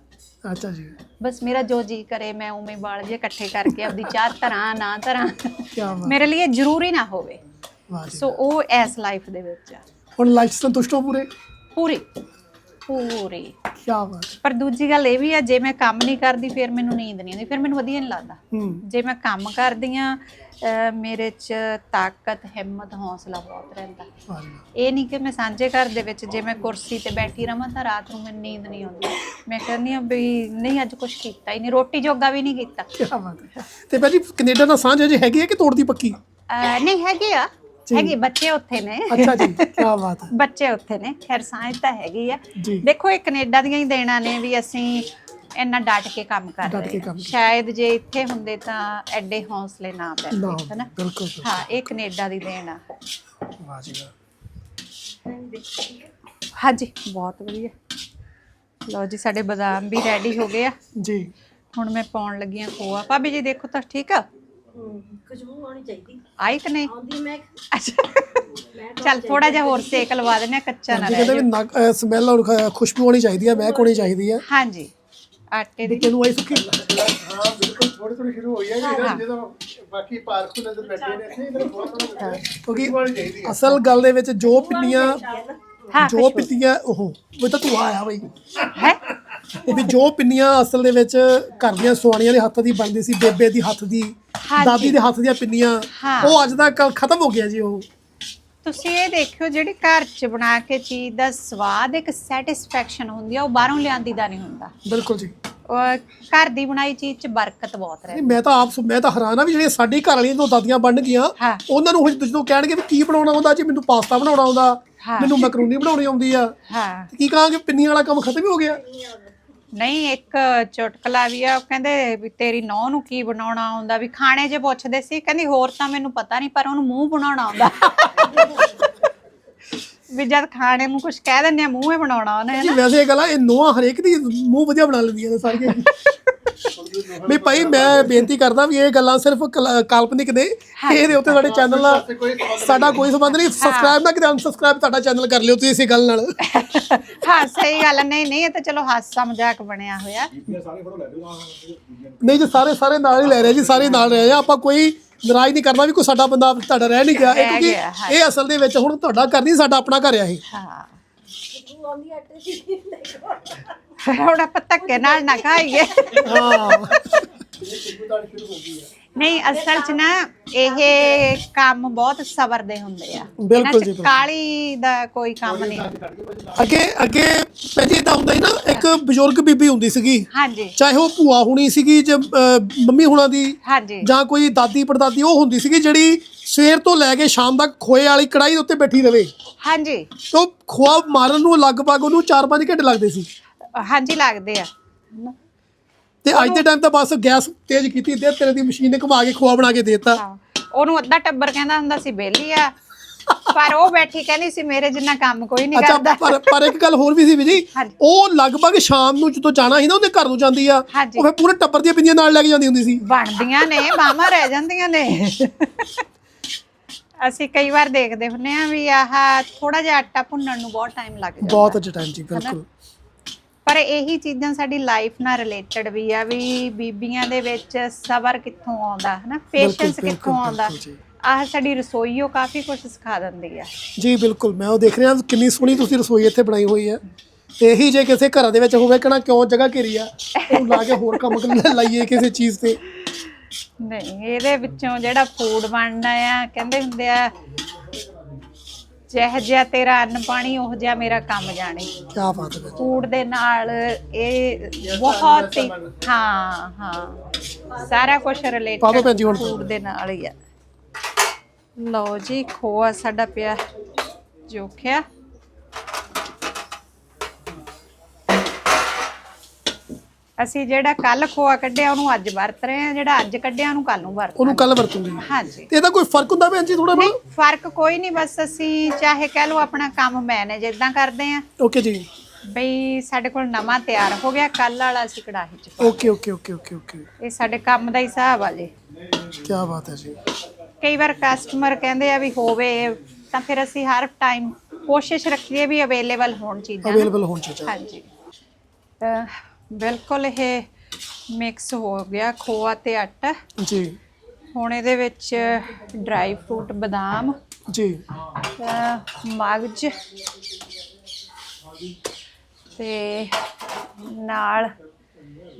ਅੱਛਾ ਜੀ। ਬਸ ਮੇਰਾ ਜੋ ਜੀ ਕਰੇ ਮੈਂ ਉਵੇਂ ਵਾਲ ਜੇ ਇਕੱਠੇ ਕਰਕੇ ਆਪਦੀ ਚਾਹ ਧਰਾਂ ਨਾ ਬਾਤ। ਮੇਰੇ ਲਈ ਜ਼ਰੂਰੀ ਨਾ ਹੋਵੇ। ਸੋ ਉਹ ਐਸ ਲਾਈਫ ਦੇ ਵਿੱਚ ਆ। ਹੁਣ ਲਾਈਫ ਸੰਤੁਸ਼ਟ ਹੋ ਪੂਰੇ। ਪੂਰੀ। ਪੂਰੀ। ਕੀ ਬਾਤ ਹੈ। ਪਰ ਦੂਜੀ ਗੱਲ ਇਹ ਵੀ ਆ ਜੇ ਮੈਂ ਕੰਮ ਨਹੀਂ ਕਰਦੀ ਫਿਰ ਮੈਨੂੰ ਨੀਂਦ ਨਹੀਂ ਆਉਂਦੀ ਫਿਰ ਮੈਨੂੰ ਵਧੀਆ ਨਹੀਂ ਲੱਗਦਾ। ਹੂੰ। ਜੇ ਮੈਂ ਕੰਮ ਕਰਦੀ ਆ ਮੇਰੇ 'ਚ ਤਾਕਤ ਹਿੰਮਤ ਹੌਸਲਾ ਬਹੁਤ ਰਹਿੰਦਾ। ਇਹ ਨਹੀਂ ਕਿ ਮੈਂ ਸਾਂਝੇ ਘਰ ਦੇ ਵਿੱਚ ਜੇ ਮੈਂ ਕੁਰਸੀ ਤੇ ਬੈਠੀ ਰਵਾਂ ਤਾਂ ਰਾਤ ਨੂੰ ਮੈਨੂੰ ਨੀਂਦ ਨਹੀਂ ਆਉਂਦੀ। ਮੈਂ ਕਹਿੰਦੀ ਆ ਵੀ ਨਹੀਂ ਅੱਜ ਕੁਝ ਕੀਤਾ ਹੀ ਨਹੀਂ ਰੋਟੀ ਜੋਗਾ ਵੀ ਨਹੀਂ ਕੀਤਾ। ਕੀ ਬਾਤ ਹੈ। ਤੇ ਭਾਜੀ ਕੈਨੇਡਾ ਦਾ ਸਾਂਝ ਅਜੇ ਹੈਗੀ ਹੈ ਕਿ ਤੋੜਦੀ ਪੱਕੀ? ਅਹ ਨਹੀਂ ਹੈਗੇ ਆ। ਜੀ। ਹੈਗੇ ਬੱਚੇ ਉੱਥੇ ਨੇ। ਅੱਛਾ ਜੀ ਕੀ ਬਾਤ ਹੈ। ਬੱਚੇ ਉੱਥੇ ਨੇ। ਖੈਰ ਸਾਂਝ ਤਾਂ ਹੈਗੀ ਆ। ਜੀ। ਦੇਖੋ ਇਹ ਕੈਨੇਡਾ ਦੀਆਂ ਹੀ ਦੇਣਾ ਨੇ ਵੀ ਅਸੀਂ ਇੰਨਾ ਡਟ ਕੇ ਕੰਮ ਕਰ ਡਟ ਕੇ ਰਹੇ ਕੰਮ ਹਾਂ। ਸ਼ਾਇਦ ਜੇ ਇੱਥੇ ਹੁੰਦੇ ਤਾਂ ਐਡੇ ਹੌਸਲੇ ਨਾ ਨਾ ਬੈਠੇ ਹਨਾ? ਬਿਲਕੁਲ ਹਾਂ ਇਹ ਕੈਨੇਡਾ ਦੀ ਦੇਣ ਆ। ਵਾਹ ਜੀ ਵਾਹ। ਹਾਂਜੀ ਬਹੁਤ ਵਧੀਆ। ਲਓ ਜੀ ਸਾਡੇ ਬਦਾਮ ਵੀ ਰੈਡੀ ਹੋ ਗਏ ਆ। ਜੀ। ਹੁਣ ਮੈਂ ਪਾਉਣ ਲੱਗੀ ਆ ਖੋਆ। ਭਾਬੀ ਜੀ ਦੇਖੋ ਤਾਂ ਠੀਕ ਆ? ਖੁਸ਼ਬੂ ਆਉਣੀ ਚਾਹੀਦੀ। ਆਈ ਕਿ ਨਹੀਂ? ਆਉਂਦੀ ਮੈਂ ਅੱਛਾ। ਚੱਲ ਥੋੜਾ ਜਿਹਾ ਹੋਰ ਸੇਕ ਲਵਾ ਦਿੰਦੇ ਆ ਕੱਚਾ ਨਾ ਰਹਿ ਕਹਿੰਦੇ ਵੀ ਨੱਕ ਸਮੈਲ ਔਰ ਖ- ਖੁਸ਼ਬੂ ਹੋਣੀ ਚਾਹੀਦੀ ਹੈ ਮਹਿਕ ਹੋਣੀ ਚਾਹੀਦੀ ਹੈ ਹਾਂਜੀ। ਆਟੇ ਦੀ। ਤੈਨੂੰ ਆਈ ਸੁੱਕੀ। ਹਾਂ ਬਿਲਕੁਲ ਥੋੜੀ ਥੋੜੀ ਸ਼ੁਰੂ ਹੋਈ ਹੈ। ਜਿਹੜਾ ਜਦੋਂ ਬਾਕੀ ਪਾਰਕ ਨੂੰ ਨਜ਼ਰ ਬੈਠੇ ਨੇ ਇੱਥੇ ਇਧਰ ਬਹੁਤ ਥੋੜਾ ਕਿਉਂਕਿ ਹੋਣੀ ਚਾਹੀਦੀ ਹੈ ਅਸਲ ਗੱਲ ਦੇ ਵਿੱਚ ਜੋ ਪਿੰਨੀਆਂ ਹਾਂ ਜੋ ਪਿੰਨੀਆਂ ਉਹ ਉਹ ਤਾਂ ਤੂੰ ਆਇਆ ਬਈ। ਹੈ? ਵੀ ਜੋ ਪਿੰਨੀਆਂ ਅਸਲ ਦੇ ਵਿੱਚ ਘਰ ਦੀਆਂ ਸੁਆਣੀਆਂ ਦੇ ਹੱਥ ਦੀ ਬਣਦੀ ਸੀ ਬੇਬੇ ਦੀ ਹੱਥ ਦੀ ਹਾਂਜੀ। ਦਾਦੀ ਦੇ ਹੱਥ ਦੀਆਂ ਪਿੰਨੀਆਂ ਹਾਂ। ਉਹ ਅੱਜ ਤੱਕ ਖਤਮ ਹੋ ਗਿਆ ਜੀ ਉਹ ਤੁਸੀਂ ਇਹ ਦੇਖਿਓ ਜਿਹੜੀ ਘਰ 'ਚ ਬਣਾ ਕੇ ਚੀਜ਼ ਦਾ ਸਵਾਦ ਇੱਕ ਸੈਟੀਸਫੈਕਸ਼ਨ ਹੁੰਦੀ ਆ ਉਹ ਬਾਹਰੋਂ ਲਿਆਂਦੀ ਦਾ ਨਹੀਂ ਹੁੰਦਾ ਬਿਲਕੁਲ ਜੀ ਉਹ ਘਰ ਦੀ ਬਣਾਈ ਚੀਜ਼ 'ਚ ਬਰਕਤ ਬਹੁਤ ਨਹੀਂ ਰਹਿੰਦੀ ਮੈਂ ਤਾਂ ਆਪ ਸੁ- ਮੈਂ ਤਾਂ ਹੈਰਾਨ ਆ ਵੀ ਜਿਹੜੀਆਂ ਸਾਡੀ ਘਰ ਵਾਲੀਆਂ ਤੋਂ ਦਾਦੀਆਂ ਬਣ ਗਈਆਂ ਹਾਂ। ਉਹਨਾਂ ਨੂੰ ਹੁਣ ਜਦੋਂ ਕਹਿਣਗੇ ਵੀ ਕੀ ਬਣਾਉਣਾ ਆਉਂਦਾ ਜੀ ਮੈਨੂੰ ਪਾਸਤਾ ਬਣਾਉਣਾ ਆਉਂਦਾ ਹਾਂ। ਮੈਨੂੰ ਮੈਕਰੋਨੀ ਬਣਾਉਣੀ ਆਉਂਦੀ ਆ ਹਾਂ ਤੇ ਕੀ ਕਹਾਂਗੇ ਪਿੰਨੀਆਂ ਵਾਲਾ ਕੰਮ ਖਤਮ ਹੀ ਹੋ ਗਿਆ ਨਹੀਂ ਇੱਕ ਚੁਟਕਲਾ ਵੀ ਆ ਉਹ ਕਹਿੰਦੇ ਵੀ ਤੇਰੀ ਨੌਂ ਨੂੰ ਕੀ ਬਣਾਉਣਾ ਆਉਂਦਾ? ਵੀ ਖਾਣੇ 'ਚ ਪੁੱਛਦੇ ਸੀ ਕਹਿੰਦੀ ਹੋਰ ਤਾਂ ਮੈਨੂੰ ਪਤਾ ਨਹੀਂ ਪਰ ਉਹਨੂੰ ਮੂੰਹ ਬਣਾਉਣਾ ਆਉਂਦਾ। ਵੀ ਜਦ ਖਾਣੇ ਨੂੰ ਕੁਝ ਕਹਿ ਦਿੰਦੇ ਆ ਮੂੰਹ ਬਣਾਉਣਾ ਉਹਨੇ ਜੀ ਵੈਸੇ ਇਹ ਗੱਲ ਆ ਇਹ ਨੋਆ ਹਰੇਕ ਦੀ ਮੂੰਹ ਵਧੀਆ ਬਣਾ ਲੈਂਦੀਆਂ ਨੇ ਸਾਰੀਆਂ। ਵੀ ਭਾਈ ਮੈਂ ਬੇਨਤੀ ਕਰਦਾ ਵੀ ਇਹ ਗੱਲਾਂ ਸਿਰਫ ਕਲ- ਕਾਲਪਨਿਕ ਨੇ। ਇਹਦੇ ਉੱਤੇ ਸਾਡੇ ਚੈਨਲ ਨਾਲ ਸਾਡਾ ਕੋਈ ਸੰਬੰਧ ਨਹੀਂ। ਸਬਸਕ੍ਰਾਈਬ ਨਾ ਕਰਿਆ ਅਨਸਬਸਕ੍ਰਾਈਬ ਤੁਹਾਡਾ ਚੈਨਲ ਕਰ ਲਿਓ ਤੁਸੀਂ ਇਸੇ ਗੱਲ ਨਾਲ। ਹਾਂ ਸਹੀ ਗੱਲ ਆ। ਨਹੀਂ ਨਹੀਂ ਇਹ ਤਾਂ ਚਲੋ ਹਾਸਾ ਮਜ਼ਾਕ ਬਣਿਆ ਹੋਇਆ। ਨਹੀਂ ਜੀ ਸਾਰੇ ਸਾਰੇ ਨਾਲ ਹੀ ਲੈ ਰਹੇ ਜੀ ਸਾਰੇ ਨਾਲ ਰਹੇ ਆ। ਆਪਾਂ ਕੋਈ ਨਾਰਾਜ਼ ਨਹੀਂ ਕਰਨਾ ਵੀ ਕੋਈ ਸਾਡਾ ਬੰਦਾ ਤੁਹਾਡਾ ਰਹਿ ਨਹੀਂ ਗਿਆ। ਇਹ ਰਹਿ ਕਿਉਂਕਿ ਗਿਆ, ਹਾਂ। ਇਹ ਅਸਲ ਦੇ ਵਿੱਚ ਹੁਣ ਤੁਹਾਡਾ ਘਰ ਨਹੀਂ ਸਾਡਾ ਆਪਣਾ ਘਰ ਆ ਇਹ। ਹਾਂ। ਖੁਸ਼ਬੂ ਆਉਂਦੀ ਹੈ ਆਟੇ ਦੀ ਫਿਰ ਹੁਣ ਆਪਾਂ ਧੱਕੇ ਨਾਲ ਨਾ ਖਾਈਏ। ਹਾਂ ਨਹੀਂ ਅਸਲ 'ਚ ਨਾ ਇਹ ਕੰਮ ਬਹੁਤ ਸਬਰ ਦੇ ਹੁੰਦੇ ਆ। ਬਿਲਕੁਲ ਇਹਨਾਂ 'ਚ ਜੀ, ਬਿਲਕੁਲ। ਕਾਲੀ ਦਾ ਕੋਈ ਕੰਮ ਨਹੀਂ। ਅੱਗੇ ਅੱਗੇ ਪਹਿਲੇ ਤਾਂ ਹੁੰਦਾ ਸੀ ਨਾ ਇੱਕ ਬਜ਼ੁਰਗ ਬੀਬੀ ਹੁੰਦੀ ਸੀਗੀ। ਹਾਂਜੀ। ਚਾਹੇ ਉਹ ਭੂਆ ਹੁਣੀ ਸੀਗੀ ਜਾਂ ਅਹ, ਮੰਮੀ ਹੁਣਾਂ ਦੀ ਹਾਂਜੀ। ਜਾਂ ਕੋਈ ਦਾਦੀ ਪੜਦਾਦੀ ਉਹ ਹੁੰਦੀ ਸੀਗੀ ਜਿਹੜੀ ਸਵੇਰ ਤੋਂ ਲੈ ਕੇ ਸ਼ਾਮ ਤੱਕ ਖੋਏ ਵਾਲੀ ਕੜਾਈ ਦੇ ਉੱਤੇ ਬੈਠੀ ਰਵੇ। ਹਾਂਜੀ। ਤੇ ਖੋਆ ਮਾਰਨ ਨੂੰ ਲਗਭਗ ਉਹਨੂੰ 4-5 ਘੰਟੇ ਲੱਗਦੇ ਸੀ। ਹਾਂਜੀ ਲੱਗਦੇ ਆ। ਤੇ ਅੱਜ ਦੇ ਟਾਈਮ ਤਾਂ ਬਸ ਗੈਸ ਤੇਜ਼ ਕੀਤੀ ਤੇ ਤੇਰੇ ਦੀ ਮਸ਼ੀਨ ਨੇ ਘੁਮਾ ਕੇ ਖੋਆ ਬਣਾ ਕੇ ਦੇਤਾ। ਉਹਨੂੰ ਅੱਧਾ ਟੱਬਰ ਕਹਿੰਦਾ ਹੁੰਦਾ ਸੀ ਬੇਲੀ ਆ। ਪਰ ਉਹ ਬੈਠੀ ਕਹਿੰਦੀ ਸੀ ਮੇਰੇ ਜਿੰਨਾ ਕੰਮ ਕੋਈ ਨਹੀਂ ਅੱਛਾ ਕਰਦਾ। ਪਰ ਪਰ ਇੱਕ ਗੱਲ ਹੋਰ ਵੀ ਸੀ ਵੀ ਜੀ ਹਾਂਜੀ। ਉਹ ਲਗਭਗ ਸ਼ਾਮ ਨੂੰ ਜਦੋਂ ਜਾਣਾ ਸੀ ਨਾ ਉਹਦੇ ਘਰ ਨੂੰ ਜਾਂਦੀ ਆ। ਉਹ ਫਿਰ ਪੂਰੇ ਟੱਬਰ ਦੀਆਂ ਪਿੰਨੀਆਂ ਨਾਲ ਲੈ ਕੇ ਜਾਂਦੀ ਹੁੰਦੀ ਸੀ। ਬਣਦੀਆਂ ਨੇ ਬਾਹਾਂ ਰਹਿ ਜਾਂਦੀਆਂ ਨੇ। ਅਸੀਂ ਕਈ ਵਾਰ ਦੇਖਦੇ ਹੁੰਨੇ ਆ ਵੀ ਆਹ ਥੋੜਾ ਜਿਹਾ ਆਟਾ ਭੁੰਨਣ ਨੂੰ ਬਹੁਤ ਟਾਈਮ ਲੱਗ ਜਾਂਦਾ। ਬਹੁਤ ਅੱਛਾ ਟਾਈਮ ਜੀ ਬਿਲਕੁਲ। ਪਰ ਇਹੀ ਚੀਜ਼ਾਂ ਸਾਡੀ ਲਾਈਫ ਨਾਲ ਰਿਲੇਟਡ ਵੀ ਆ ਵੀ ਬੀਬੀਆਂ ਦੇ ਵਿੱਚ ਸਬਰ ਕਿੱਥੋਂ ਆਉਂਦਾ ਹਨਾ? ਪੇਸ਼ੈਂਸ ਕਿੱਥੋਂ ਆਉਂਦਾ। ਆਹ ਸਾਡੀ ਰਸੋਈ ਉਹ ਕਾਫੀ ਕੁਝ ਸਿਖਾ ਦਿੰਦੀ ਆ। ਜੀ ਬਿਲਕੁਲ ਮੈਂ ਉਹ ਦੇਖ ਰਿਹਾ ਕਿੰਨੀ ਸੋਹਣੀ ਤੁਸੀਂ ਰਸੋਈ ਇੱਥੇ ਬਣਾਈ ਹੋਈ ਤੇ ਇਹੀ ਜੇ ਕਿਸੇ ਘਰਾਂ ਦੇ ਵਿੱਚ ਹੋਵੇ ਕਹਣਾ ਕਿਉਂ ਜਗ੍ਹਾ ਘੇਰੀ ਆ ਉਹ ਲਾ ਕੇ ਹੋਰ ਕੰਮ ਲਾਈਏ ਕਿਸੇ ਚੀਜ਼ ਤੇ। ਨਹੀਂ ਇਹਦੇ ਵਿੱਚੋਂ ਜਿਹੜਾ ਫੂਡ ਬਣਨਾ ਆ ਕਹਿੰਦੇ ਹੁੰਦੇ ਆ ਜਿਹੋ ਜਿਹਾ ਤੇਰਾ ਅੰਨ ਪਾਣੀ ਉਹ ਜਿਹਾ ਮੇਰਾ ਕੰਮ ਜਾਣੇ। ਕੀ ਬਾਤ ਹੈ। ਫੂਡ ਦੇ ਨਾਲ ਇਹ ਬਹੁਤ ਹੀ ਹਾਂ ਹਾਂ ਸਾਰਾ ਕੁਝ ਪਾ ਦਿਓ ਰਿਲੇਟਡ ਭੈਣ ਜੀ ਹੁਣ। ਫੂਡ ਦੇ ਨਾਲ ਹੀ ਆ। ਲਓ ਜੀ ਖੋਆ ਸਾਡਾ ਪਿਆ ਜੋਖਿਆ। ਅਸੀਂ ਜਿਹੜਾ ਕੱਲ ਖੋਆ ਕੱਢਿਆ ਉਹਨੂੰ ਅੱਜ ਵਰਤ ਰਹੇ ਆ ਜਿਹੜਾ ਅੱਜ ਕੱਢਿਆ ਉਹਨੂੰ ਕੱਲ ਨੂੰ ਵਰਤ ਉਹਨੂੰ ਕੱਲ ਵਰਤੂਗੀ। ਹਾਂਜੀ। ਤੇ ਇਹਦਾ ਕੋਈ ਫ਼ਰਕ ਹੁੰਦਾ ਭੈਣ ਜੀ ਥੋੜਾ ਨਹੀਂ ਫ਼ਰਕ ਕੋਈ ਨਹੀਂ ਬਸ ਅਸੀਂ ਚਾਹੇ ਕਹਿ ਲਓ ਆਪਣਾ ਕੰਮ ਮੈਨੇਜ ਇਦਾਂ ਕਰਦੇ ਆ ਓਕੇ ਜੀ। ਬਈ ਸਾਡੇ ਕੋਲ ਨਵਾਂ ਤਿਆਰ ਹੋ ਗਿਆ ਕੱਲ ਵਾਲਾ ਅਸੀਂ ਕੜਾਹੀ ਚ ਪਾ- okay okay okay okay okay. ਇਹ ਸਾਡੇ ਕੰਮ ਦਾ ਹੀ ਹਿਸਾਬ ਆ ਜੀ। ਕੀ ਬਾਤ ਹੈ ਜੀ। ਕਈ ਵਾਰ ਕਸਟਮਰ ਕਹਿੰਦੇ ਆ ਵੀ ਹੋਵੇ ਤਾਂ ਫਿਰ ਅਸੀਂ ਹਰ ਟਾਈਮ ਕੋਸ਼ਿਸ਼ ਰੱਖੀਏ ਵੀ ਅਵੇਲੇਬਲ ਹੋਣ ਚੀਜ਼ਾਂ। ਅਵੇਲੇਬਲ ਹੋਣ ਚਾਹੀਦਾ ਹਾਂਜੀ। ਅਹ ਬਿਲਕੁਲ ਇਹ ਮਿਕਸ ਹੋ ਗਿਆ ਖੋਆ ਤੇ ਆਟਾ। ਜੀ। ਹੁਣ ਇਹਦੇ ਵਿੱਚ ਡਰਾਈ ਫਰੂਟ ਬਦਾਮ ਜੀ। ਮਗਜ ਤੇ ਨਾਲ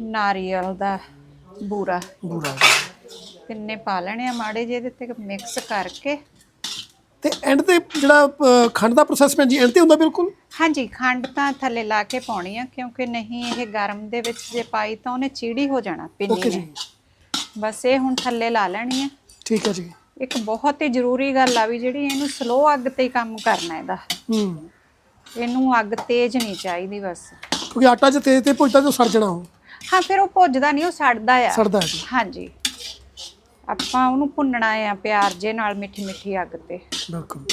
ਨਾਰੀਅਲ ਦਾ ਬੂਰਾ। ਬੁਰਾ। ਤਿੰਨੇ ਪਾ ਲੈਣੇ ਆ ਮਾੜੇ ਜਿਹੇ ਇਹਦੇ ਤੇ ਮਿਕਸ ਕਰਕੇ। ਤੇ ਐਂਡ ਤੇ ਜਿਹੜਾ ਖੰਡ ਦਾ ਪ੍ਰੋਸੈਸ ਭੈਣ ਜੀ ਐਂਡ ਤੇ ਹੁੰਦਾ ਬਿਲਕੁਲ? ਹਾਂਜੀ ਖੰਡ ਤਾਂ ਥੱਲੇ ਲਾ ਕੇ ਪਾਉਣੀ ਆ ਕਿਉਂਕਿ ਨਹੀਂ ਇਹ ਗਰਮ ਦੇ ਵਿੱਚ ਜੇ ਪਾਈ ਤਾਂ ਉਹਨੇ ਚੀੜੀ ਹੋ ਜਾਣਾ ਪਿੰਨੀ ਓਕੇ ਨੇ। ਜੀ ਬਸ ਇਹ ਹੁਣ ਥੱਲੇ ਲਾ ਲੈਣੀ ਆ। ਠੀਕ ਹੈ ਜੀ। ਇੱਕ ਬਹੁਤ ਹੀ ਜ਼ਰੂਰੀ ਗੱਲ ਆ ਵੀ ਜਿਹੜੀ ਇਹਨੂੰ ਸਲੋ ਅੱਗ ਤੇ ਹੀ ਕੰਮ ਕਰਨਾ ਇਹਦਾ। ਹੂੰ। ਇਹਨੂੰ ਅੱਗ ਤੇਜ਼ ਨਹੀਂ ਚਾਹੀਦੀ ਬਸ। ਕਿਉਂਕਿ ਆਟਾ ਜੇ ਤੇਜ਼ ਤੇ ਭੁੱਜਦਾ ਤਾਂ ਸੜ ਜਾਣਾ ਉਹ। ਹਾਂ ਫਿਰ ਉਹ ਭੁੱਜਦਾ ਨਹੀਂ ਉਹ ਸੜਦਾ ਆ। ਸੜਦਾ ਹੈ ਜੀ। ਹਾਂਜੀ। ਆਪਾਂ ਉਹਨੂੰ ਭੁੰਨਣਾ ਆ ਪਿਆਰ ਜੇ ਨਾਲ ਮਿੱਠੀ ਮਿੱਠੀ ਅੱਗ ਤੇ। ਬਿਲਕੁਲ।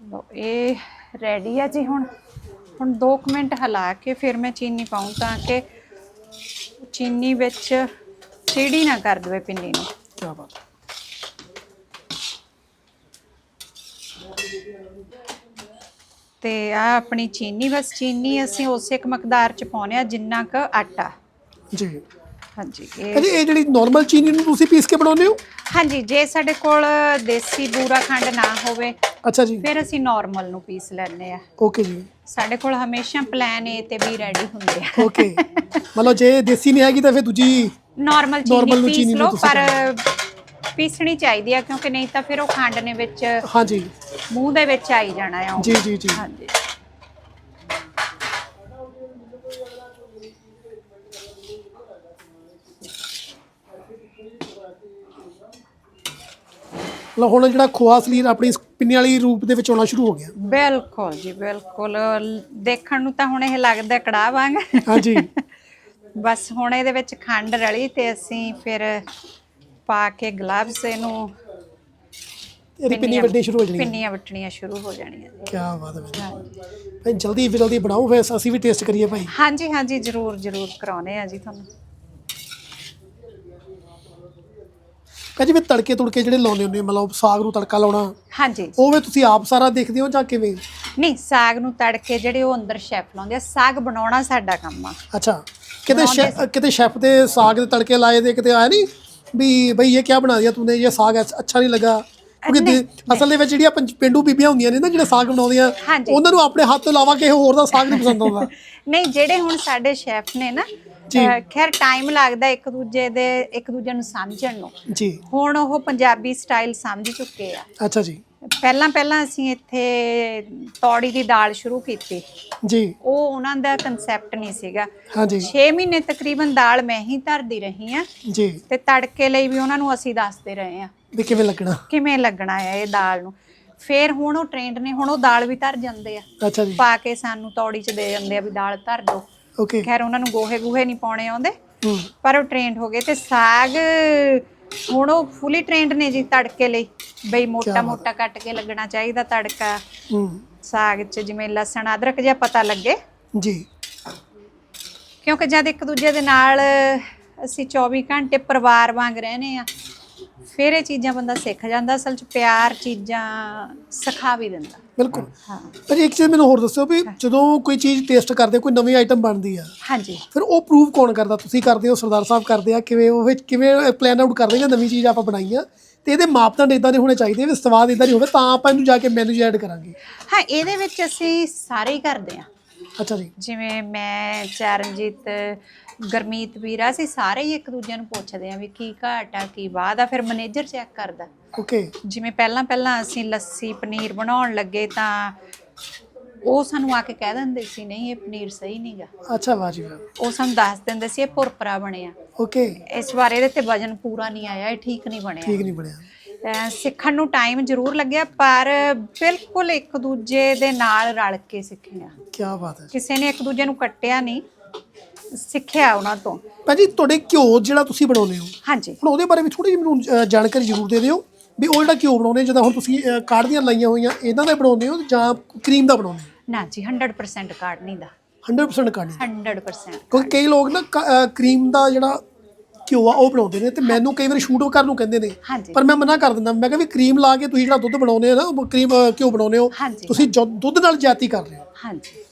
ਲਓ ਇਹ ਰੈਡੀ ਆ ਜੀ ਹੁਣ। ਹੁਣ 2 ਮਿੰਟ ਹਿਲਾ ਕੇ ਫਿਰ ਮੈਂ ਚੀਨੀ ਪਾਉਂ ਤਾਂ ਕਿ ਚੀਨੀ ਵਿੱਚ ਚੀੜੀ ਨਾ ਕਰ ਦੇਵੇ ਪਿੰਨੀ ਨੂੰ। ਕੀ ਬਾਤ। ਹੈ ਤੇ ਆ ਆਪਣੀ ਚੀਨੀ ਬਸ ਚੀਨੀ ਅਸੀਂ ਉਸੇ ਕੁ ਮਕਦਾਰ ਚ ਪਾਉਨੇ ਆ ਜਿੰਨਾ ਕ ਆਟਾ। ਜੀ। ਹਾਂਜੀ ਇਹ ਇਹ ਜਿਹੜੀ ਨਾਰਮਲ ਚੀਨੀ ਨੂੰ ਤੁਸੀਂ ਪੀਸ ਕੇ ਬਣਾਉਂਦੇ ਹੋ? ਹਾਂਜੀ ਜੇ ਸਾਡੇ ਕੋਲ ਦੇਸੀ ਬੂਰਾ ਖੰਡ ਨਾ ਹੋਵੇ ਅੱਛਾ ਜੀ। ਫਿਰ ਅਸੀਂ ਨਾਰਮਲ ਨੂੰ ਪੀਸ ਲੈਂਦੇ ਆ। ਓਕੇ ਜੀ। ਸਾਡੇ ਕੋਲ ਹਮੇਸ਼ਾ ਪਲਾਨ ਏ ਤੇ ਵੀ ਰੈਡੀ ਹੁੰਦੇ ਆ। ਓਕੇ ਮਤਲਬ ਜੇ ਦੇਸੀ ਨਹੀਂ ਹੈਗੀ ਤਾਂ ਫਿਰ ਦੂਜੀ ਨਾਰਮਲ ਚੀਨੀ ਨੂੰ ਪੀਸ ਲਓ ਪਰ ਪੀਸਣੀ ਚਾਹੀਦੀ ਆ ਕਿਉਂਕਿ ਨਹੀਂ ਤਾਂ ਫਿਰ ਉਹ ਖੰਡ ਨੇ ਵਿੱਚ ਹਾਂਜੀ। ਮੂੰਹ ਦੇ ਵਿੱਚ ਆਈ ਜਾਣਾ ਆ। ਜੀ ਜੀ ਜੀ। ਹਾਂਜੀ। ਮਤਲਬ ਹੁਣ ਜਿਹੜਾ ਖੋਆ ਸਲੀਰ ਆਪਣੀ ਪਿੰਨੀ ਵਾਲੀ ਰੂਪ ਦੇ ਵਿੱਚ ਆਉਣਾ ਸ਼ੁਰੂ ਹੋ ਗਿਆ। ਬਿਲਕੁਲ ਜੀ ਬਿਲਕੁਲ। ਦੇਖਣ ਨੂੰ ਤਾਂ ਹੁਣ ਇਹ ਲੱਗਦਾ ਕੜਾਹ ਵਾਂਗ। ਹਾਂਜੀ। ਬਸ ਹੁਣ ਇਹਦੇ ਵਿੱਚ ਖੰਡ ਰਲੀ ਤੇ ਅਸੀਂ ਫਿਰ ਪਾ ਕੇ ਗਲਵਸ ਇਹਨੂੰ ਇਹਦੀ ਪਿੰਨੀ ਵੱਡੀ ਸ਼ੁਰੂ ਹੋ ਜਾਣੀ ਹੈ ਪਿੰਨੀਆਂ ਵੱਟਣੀਆਂ ਸ਼ੁਰੂ ਹੋ ਜਾਣੀਆਂ। ਕੀ ਬਾਤ ਹੈ ਭਾਈ। ਜਲਦੀ ਜਲਦੀ ਬਣਾਓ ਫਿਰ ਅਸੀਂ ਵੀ ਟੇਸਟ ਕਰੀਏ ਭਾਈ। ਹਾਂਜੀ ਹਾਂਜੀ ਜਰੂਰ ਜਰੂਰ ਕਰਾਉਨੇ ਆ ਜੀ ਤੁਹਾਨੂੰ। ਕਾ ਜਿਵੇਂ ਤੜਕੇ ਤੁੜਕੇ ਜਿਹੜੇ ਲਾਉਂਦੇ ਹੁੰਦੇ ਮਤਲਬ ਸਾਗ ਨੂੰ ਤੜਕਾ ਲਾਉਣਾ। ਹਾਂਜੀ। ਉਹ ਵੀ ਤੁਸੀਂ ਆਪ ਸਾਰਾ ਦੇਖਦੇ ਹੋ ਜਾਂ ਕਿਵੇਂ? ਨਹੀਂ ਸਾਗ ਨੂੰ ਤੜਕੇ ਜਿਹੜੇ ਉਹ ਅੰਦਰ ਸ਼ੈਫ ਲਾਉਂਦੇ ਆ। ਸਾਗ ਬਣਾਉਣਾ ਸਾਡਾ ਕੰਮ ਆ। ਅੱਛਾ। ਕਿਤੇ ਕਿਤੇ ਸ਼ੈਫ ਦੇ ਸਾਗ ਦੇ ਤੜਕੇ ਲਾਏ ਦੇ ਕਿਤੇ ਆਇਆ ਨਹੀਂ ਵੀ ਬਈ ਇਹ ਕੀ ਬਣਾ ਦਿਆ ਤੂਨੇ ਇਹ ਸਾਗ ਅੱਛਾ ਨਹੀਂ ਲੱਗਾ? ਕਿਉਂਕਿ ਅਸਲ ਦੇ ਵਿੱਚ ਜਿਹੜੀਆਂ ਪੰਜ- ਪੇਂਡੂ ਬੀਬੀਆਂ ਹੁੰਦੀਆਂ ਨੇ ਨਾ ਜਿਹੜੇ ਸਾਗ ਬਣਾਉਂਦੀਆਂ ਹਾਂਜੀ। ਉਹਨਾਂ ਨੂੰ ਆਪਣੇ ਹੱਥ ਤੋਂ ਇਲਾਵਾ ਕਿਸੇ ਹੋਰ ਦਾ ਸਾਗ ਨਹੀਂ ਪਸੰਦ ਆਉਂਦਾ। ਨਹੀਂ ਜਿਹੜੇ ਹੁਣ ਸਾਡੇ ਸ਼ੈਫ ਨੇ ਨਾ ਖੈਰ ਟਾਈਮ ਲੱਗਦਾ ਇੱਕ ਦੂਜੇ ਦੇ ਇੱਕ ਦੂਜੇ ਨੂੰ ਸਮਝਣ ਨੂੰ। ਜੀ। ਹੁਣ ਉਹ ਪੰਜਾਬੀ ਸਟਾਈਲ ਸਮਝ ਚੁੱਕੇ ਆ। ਅੱਛਾ ਜੀ। ਪਹਿਲਾਂ ਪਹਿਲਾਂ ਅਸੀਂ ਇੱਥੇ ਤੌੜੀ ਦੀ ਦਾਲ ਸ਼ੁਰੂ ਕੀਤੀ। ਜੀ। ਉਹ ਉਹਨਾਂ ਦਾ ਕਨਸੈਪਟ ਨਹੀਂ ਸੀਗਾ। ਹਾਂਜੀ 6 ਮਹੀਨੇ ਤਕਰੀਬਨ ਦਾਲ ਮੈਂ ਹੀ ਧਰਦੀ ਰਹੀ ਆ ਜੀ। ਤੇ ਤੜਕੇ ਲਈ ਵੀ ਉਹਨਾਂ ਨੂੰ ਅਸੀਂ ਦੱਸਦੇ ਰਹੇ ਆ ਵੀ ਕਿਵੇਂ ਲੱਗਣਾ? ਕਿਵੇਂ ਲੱਗਣਾ ਹੈ ਇਹ ਦਾਲ ਨੂੰ? ਫਿਰ ਹੁਣ ਉਹ ਟ੍ਰੇਨਡ ਨੇ ਹੁਣ ਉਹ ਦਾਲ ਵੀ ਧਰ ਜਾਂਦੇ ਆ। ਅੱਛਾ ਜੀ। ਪਾ ਕੇ ਸਾਨੂੰ ਤੌੜੀ 'ਚ ਦੇ ਜਾਂਦੇ ਆ ਵੀ ਦਾਲ ਧਰ ਦਿਓ ਓਕੇ ਖੈਰ ਉਹਨਾਂ ਨੂੰ ਗੋਹੇ ਗੂਹੇ ਨਹੀਂ ਪਾਉਣੇ ਆਉਂਦੇ। ਪਰ ਉਹ ਟ੍ਰੇਨਡ ਹੋ ਗਏ ਤੇ ਸਾਗ ਹੁਣ ਉਹ ਫੁੱਲੀ ਟ੍ਰੇਨਡ ਨੇ ਜੀ ਤੜਕੇ ਲਈ। ਬਈ ਮੋਟਾ ਮੋਟਾ ਕੱਟ ਕੇ ਲੱਗਣਾ ਚਾਹੀਦਾ ਤੜਕਾ। ਸਾਗ 'ਚ ਜਿਵੇਂ ਲਸਣ ਅਦਰਕ ਜਿਹਾ ਪਤਾ ਲੱਗੇ। ਜੀ। ਕਿਉਂਕਿ ਜਦ ਇੱਕ ਦੂਜੇ ਦੇ ਨਾਲ ਅਸੀਂ 24 ਘੰਟੇ ਪਰਿਵਾਰ ਵਾਂਗ ਰਹਨੇ ਆ ਫਿਰ ਇਹ ਚੀਜ਼ਾਂ ਬੰਦਾ ਸਿੱਖ ਜਾਂਦਾ ਅਸਲ 'ਚ ਪਿਆਰ ਚੀਜ਼ਾਂ ਸਿਖਾ ਵੀ ਦਿੰਦਾ। ਬਿਲਕੁਲ। ਹਾਂ। ਪਰ ਇੱਕ ਚੀਜ਼ ਮੈਨੂੰ ਹੋਰ ਦੱਸਿਓ ਵੀ ਜਦੋਂ ਕੋਈ ਚੀਜ਼ ਟੇਸਟ ਕਰਦੇ ਕੋਈ ਨਵੀਂ ਆਈਟਮ ਬਣਦੀ ਆ ਹਾਂਜੀ। ਫਿਰ ਉਹ ਪ੍ਰੂਵ ਕੌਣ ਕਰਦਾ? ਤੁਸੀਂ ਕਰਦੇ ਹੋ ਸਰਦਾਰ ਸਾਹਿਬ ਕਰਦੇ ਆ ਕਿਵੇਂ ਉਹ ਵਿੱਚ ਕਿਵੇਂ ਪਲਾਨ ਆਊਟ ਕਰਦੇ ਜਾਂ ਨਵੀਂ ਚੀਜ਼ ਆਪਾਂ ਬਣਾਈ ਆ? ਤੇ ਇਹਦੇ ਮਾਪਦੰਡ ਇਦਾਂ ਦੇ ਹੋਣੇ ਚਾਹੀਦੇ ਵੀ ਸਵਾਦ ਇਦਾਂ ਦੀ ਹੋਵੇ ਤਾਂ ਆਪਾਂ ਇਹਨੂੰ ਜਾ ਕੇ ਮੈਨੂ ਐਡ ਕਰਾਂਗੇ। ਹਾਂ ਇਹਦੇ ਵਿੱਚ ਅਸੀਂ ਸਾਰੇ ਹੀ ਕਰਦੇ ਆ। ਅੱਛਾ ਜੀ। ਜਿਵੇਂ ਮੈਂ ਚਰਨਜੀਤ ਗਰਮੀਤ ਵੀਰਾ ਅਸੀਂ ਸਾਰੇ ਹੀ ਇੱਕ ਦੂਜੇ ਨੂੰ ਪੁੱਛਦੇ ਆ ਵੀ ਕੀ ਘਾਟ ਆ ਕੀ ਬਾਤ ਆ ਫਿਰ ਮੈਨੇਜਰ ਚੈੱਕ ਕਰਦਾ। ਓਕੇ। ਜਿਵੇਂ ਪਹਿਲਾਂ ਪਹਿਲਾਂ ਅਸੀਂ ਲੱਸੀ ਪਨੀਰ ਬਣਾਉਣ ਲੱਗੇ ਤਾਂ ਉਹ ਸਾਨੂੰ ਆ ਕੇ ਕਹਿ ਦਿੰਦੇ ਸੀ ਨਹੀਂ ਇਹ ਪਨੀਰ ਸਹੀ ਨਹੀਂਗਾ ਅੱਛਾ ਵਾਹ ਜੀ ਵਾਹ। ਉਹ ਸਾਨੂੰ ਦੱਸ ਦਿੰਦੇ ਸੀ ਇਹ ਭੁਰਪਰਾ ਬਣਿਆ। ਓਕੇ। ਇਸ ਵਾਰ ਇਹਦੇ ਤੇ ਵਜਨ ਪੂਰਾ ਨਹੀਂ ਆਇਆ ਇਹ ਠੀਕ ਨਹੀਂ ਬਣਿਆ। ਠੀਕ ਨਹੀਂ ਬਣਿਆ। ਸਿੱਖਣ ਨੂੰ ਟਾਈਮ ਜ਼ਰੂਰ ਲੱਗਿਆ ਪਰ ਬਿਲਕੁਲ ਇੱਕ ਦੂਜੇ ਦੇ ਨਾਲ ਰਲ ਕੇ ਸਿੱਖਿਆ। ਕੀ ਬਾਤ ਹੈ। ਕਿਸੇ ਨੇ ਇੱਕ ਦੂਜੇ ਨੂੰ ਕੱਟਿਆ ਨਹੀਂ ਸਿੱਖਿਆ ਉਹਨਾਂ ਤੋਂ। ਭਾਜੀ ਤੁਹਾਡੇ ਘਿਓ ਜਿਹੜਾ ਤੁਸੀਂ ਬਣਾਉਂਦੇ ਹੋ ਹਾਂਜੀ। ਹੁਣ ਉਹਦੇ ਬਾਰੇ ਵੀ ਥੋੜੀ ਜਿਹੀ ਮੈਨੂੰ ਜਾਣਕਾਰੀ ਜ਼ਰੂਰ ਦੇ ਦਿਓ ਵੀ ਉਹ ਜਿਹੜਾ ਘਿਓ ਬਣਾਉਂਦੇ ਜਿੱਦਾਂ ਹੁਣ ਤੁਸੀਂ ਅ, ਕਾੜ੍ਹਦੀਆਂ ਲਾਈਆਂ ਹੋਈਆਂ ਇਹਨਾਂ ਦਾ ਬਣਾਉਂਦੇ ਹੋ ਜਾਂ ਕਰੀਮ ਦਾ ਬਣਾਉਂਦੇ ਨਾ ਜੀ 100% ਕਾਰਡ ਨਹੀਂ ਦਾ। ਹੋ 100% ਕਾੜ੍ਹਨੀ। 100% ਕਿਉਂਕਿ ਕਈ ਲੋਕ ਨਾ ਕਰੀਮ ਦਾ ਜਿਹੜਾ ਘਿਓ ਆ ਉਹ ਬਣਾਉਂਦੇ ਨੇ ਤੇ ਮੈਨੂੰ ਕਈ ਵਾਰੀ ਸ਼ੂਟ ਕਰਨ ਨੂੰ ਕਹਿੰਦੇ ਨੇ। ਹਾਂਜੀ। ਪਰ ਮੈਂ ਮਨਾ ਕਰ ਦਿੰਦਾ ਮੈਂ ਕਿਹਾ ਵੀ ਕਰੀਮ ਲਾ ਕੇ ਤੁਸੀਂ ਜਿਹੜਾ ਦੁੱਧ ਬਣਾਉਂਦੇ ਹੋ ਨਾ ਕਰੀਮ ਘਿਓ ਬਣਾਉਂਦੇ ਹੋ ਹਾਂਜੀ। ਤੁਸੀਂ ਜੋ- ਦੁੱਧ ਨਾਲ ਜਾਤੀ ਕਰ ਰਹੇ ਹੋ। ਹਾਂਜੀ।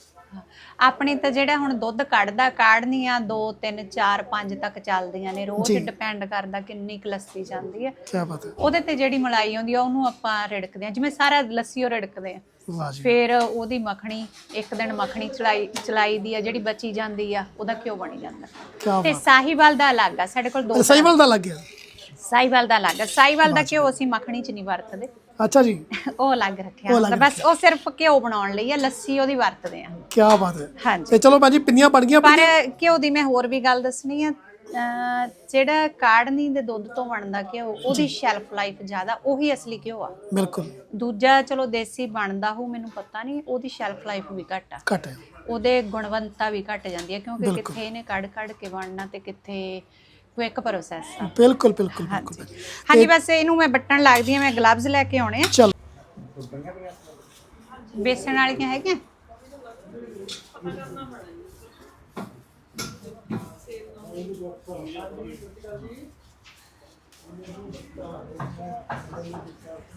ਆਪਣੀ ਤਾਂ ਜਿਹੜਾ ਹੁਣ ਦੁੱਧ ਕੱਢਦਾ ਕਾੜਨੀਆਂ 2 3 4 5 ਤੱਕ ਚੱਲਦੀਆਂ ਨੇ ਰੋਜ਼। ਡਿਪੈਂਡ ਕਰਦਾ ਕਿੰਨੀ ਕੁ ਲੱਸੀ ਜਾਂਦੀ ਹੈ। ਕੀ ਬਾਤ ਹੈ। ਉਹਦੇ ਤੇ ਜਿਹੜੀ ਮਲਾਈ ਆਉਂਦੀ ਆ ਉਹਨੂੰ ਆਪਾਂ ਰਿੜਕਦੇ ਆ ਜਿਵੇਂ ਸਾਰਾ ਲੱਸੀ ਉਹ ਰਿੜਕਦੇ ਆ ਵਾਹ ਜੀ। ਫਿਰ ਉਹਦੀ ਮੱਖਣੀ ਇੱਕ ਦਿਨ ਮੱਖਣੀ ਚਲਾਈ ਚਲਾਈ ਦੀ ਆ ਜਿਹੜੀ ਬਚੀ ਜਾਂਦੀ ਆ ਉਹਦਾ ਘਿਓ ਬਣੀ ਜਾਂਦਾ। ਤੇ ਸਾਹੀਵਾਲ ਦਾ ਅਲੱਗ ਆ ਸਾਡੇ ਕੋਲ ਦੋ ਸਹੀਵਾਲ ਦਾ ਲੱਗ ਗਿਆ ਸਾਹੀਵਾਲ ਦਾ ਅਲੱਗ ਆ। ਸਾਹੀਵਾਲ ਦਾ ਘਿਓ ਅਸੀਂ ਮੱਖਣੀ 'ਚ ਨਹੀਂ ਵਰਤਦੇ। ਅੱਛਾ ਜੀ। ਉਹ ਅਲੱਗ ਰੱਖਿਆ ਹੁੰਦਾ। ਬਸ ਉਹ ਸਿਰਫ ਘਿਓ ਬਣਾਉਣ ਲਈ ਆ ਲੱਸੀ ਉਹਦੀ ਵਰਤਦੇ ਆ। ਕੀ ਬਾਤ ਹੈ। ਹਾਂਜੀ। ਤੇ ਚਲੋ ਭਾਜੀ ਪਿੰਨੀਆਂ ਬਣ ਗਈਆਂ ਪਰ ਘਿਓ ਦੀ ਮੈਂ ਹੋਰ ਵੀ ਗੱਲ ਦੱਸਣੀ ਆ। ਅਹ ਜਿਹੜਾ ਕਾੜਨੀ ਦੇ ਦੁੱਧ ਤੋਂ ਬਣਦਾ ਘਿਓ ਉਹਦੀ ਸ਼ੈਲਫ ਲਾਈਫ ਜ਼ਿਆਦਾ ਉਹੀ ਅਸਲੀ ਘਿਓ ਆ। ਬਿਲਕੁਲ। ਦੂਜਾ ਚਲੋ ਦੇਸੀ ਬਣਦਾ ਹੋ ਮੈਨੂੰ ਪਤਾ ਨਹੀਂ ਉਹਦੀ ਸ਼ੈਲਫ ਲਾਈਫ ਵੀ ਘੱਟ ਆ। ਘੱਟ ਹੈ। ਉਹਦੇ ਗੁਣਵੰਤਾ ਵੀ ਘਟ ਜਾਂਦੀ ਹੈ ਕਿਉਂਕਿ ਕਿੱਥੇ ਇਹਨੇ ਕੱਢ ਕੱਢ ਕੇ ਬਣਨਾ ਤੇ ਕਿੱਥੇ ਕੁਇਕ ਪ੍ਰੋਸੈਸ ਆ। ਬਿਲਕੁਲ ਬਿਲਕੁਲ ਬਿਲਕੁਲ। ਹਾਂਜੀ ਬਸ ਇਹਨੂੰ ਮੈਂ ਬੱਟਣ ਲੱਗਦੀ ਆ ਮੈਂ ਗਲਵਜ਼ ਲੈ ਕੇ ਆਉਣੇ ਆ। ਚਲ। ਬੇਸਣ ਵਾਲੀਆਂ ਹੈਗੀਆਂ?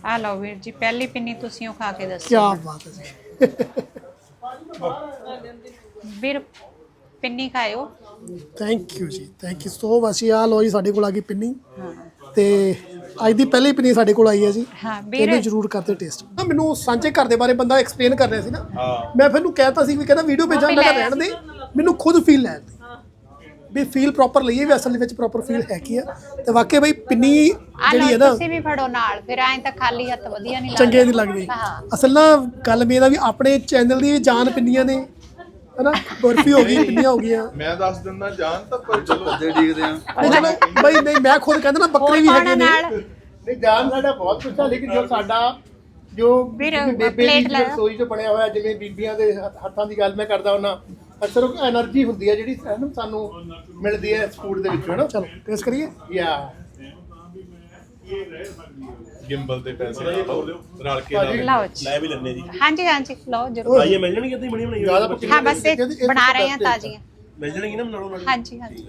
ਆ ਲਓ ਵੀਰ ਜੀ ਪਹਿਲੀ ਪਿੰਨੀ ਤੁਸੀਂ ਉਹ ਖਾ ਕੇ ਕੀ ਦੱਸੋ ਬਾਤ ਹੈ ਜੀ। ਵੀਰ ਪਿੰਨੀ ਖਾਇਓ। ਥੈਂਕ ਯੂ ਜੀ ਥੈਂਕ ਯੂ ਸੋ ਮਚ ਆ ਲੋ ਜੀ ਸਾਡੇ ਕੋਲ ਆ ਗਈ ਪਿੰਨੀ। ਹਾਂ ਤੇ ਅੱਜ ਦੀ ਪਹਿਲੀ ਪਿੰਨੀ ਸਾਡੇ ਕੋਲ ਆਈ ਹੈ ਜੀ। ਹਾਂ ਇਹਨੂੰ ਜ਼ਰੂਰ ਕਰਦੇ ਟੇਸਟ ਮੈਨੂੰ ਸਾਂਝੇ ਘਰ ਦੇ ਬਾਰੇ ਬੰਦਾ ਐਕਸਪਲੇਨ ਕਰ ਰਿਹਾ ਸੀ ਨਾ। ਮੈਂ ਫਿਰ ਨੂੰ ਕਹਿਤਾ ਸੀ ਵੀ ਕਹਿੰਦਾ ਵੀਡੀਓ ਭੇਜਾਂ ਮੈਂ ਕਿਹਾ ਰਹਿਣ ਦੇ। ਮੈਨੂੰ ਖੁਦ ਫੀਲ ਲੈਣ ਦੇ। ਵੀ ਫੀਲ ਪ੍ਰੋਪਰ ਲਈਏ ਵੀ ਅਸਲ ਵਿੱਚ ਪ੍ਰੋਪਰ ਫੀਲ ਹੈ ਕੀ ਆ। ਤੇ ਵਾਕਈ ਬਈ ਪਿੰਨੀ ਆ ਜਿਹੜੀ ਹੈ ਨਾ ਤੁਸੀਂ ਵੀ ਫੜੋ ਨਾਲ ਫਿਰ ਐਂ ਤਾਂ ਖਾਲੀ ਹੱਥ ਵਧੀਆ ਨਹੀਂ ਚੰਗੇ ਲੱਗਦਾ। ਨਹੀਂ ਲੱਗਦੀ। ਹਾਂ। ਅਸਲ ਨਾ ਗੱਲ ਮੇਰਾ ਵੀ ਆਪਣੇ ਚੈਨਲ ਦੀ ਜਾਨ ਪਿੰਨੀਆਂ ਨੇ। ਹਨਾ? ਬਰਫੀ ਹੋ ਗਈ ਪਿੰਨੀਆਂ ਹੋ ਗਈਆਂ। ਮੈਂ ਦੱਸ ਦਿੰਦਾ ਜਾਨ ਤਾਂ ਪਰ ਚਲੋ। ਦੇ ਦੇਖਦੇ ਆ। ਨਹੀਂ ਚਲੋ ਬਈ ਨਹੀਂ ਮੈਂ ਖੁਦ ਕਹਿੰਦਾ ਨਾ ਬੱਕਰੇ ਵੀ ਹੈਗੇ ਨੇ। ਨਹੀਂ ਜਾਨ ਸਾਡਾ ਬਹੁਤ ਕੁਝ ਲੇਕਿਨ ਜੋ ਸਾਡਾ ਜੋ ਬੇਬੇ ਦੀ ਰਸੋਈ ਚ ਬਣਿਆ ਹੋਇਆ ਜਿਵੇਂ ਬੀਬੀਆਂ ਦੇ ਹੱਥਾਂ ਦੀ ਗੱਲ ਮੈਂ ਕਰਦਾ ਉਹਨਾਂ ਅਕਸਰ ਉਹ એનર્ਜੀ ਹੁੰਦੀ ਹੈ ਜਿਹੜੀ ਸਾਨੂੰ ਮਿਲਦੀ ਹੈ ਇਸ ਫੂਡ ਦੇ ਵਿੱਚ ਹਨਾ? ਚਲੋ ਟੇਸਟ ਕਰੀਏ? ਯਾ। ਇਹ ਰਹਿ ਸਕਦੀ ਹੈ। ਗਿੰਬਲ ਦੇ ਪੈਸੇ ਰਲ ਕੇ ਲਓ ਜੀ। ਲੈ ਵੀ ਲੈਣੇ ਜੀ। ਹਾਂਜੀ ਹਾਂਜੀ ਲਓ ਜਰੂਰ। ਆਈਏ ਮਿਲ ਜਾਣਗੇ ਤੇ ਬਣੀ ਬਣਾਈ ਜ਼ਿਆਦਾ ਹੋਈ? ਪੱਕੀ ਹਾਂ ਬਸ ਇਹ ਬਣਾ ਰਹੇ ਹਾਂ ਤਾਜ਼ੀਆਂ। ਮਿਲ ਜਾਣਗੇ ਨਾ ਨਾਲੋਂ ਨਾਲ ਹਾਂਜੀ ਹਾਂਜੀ।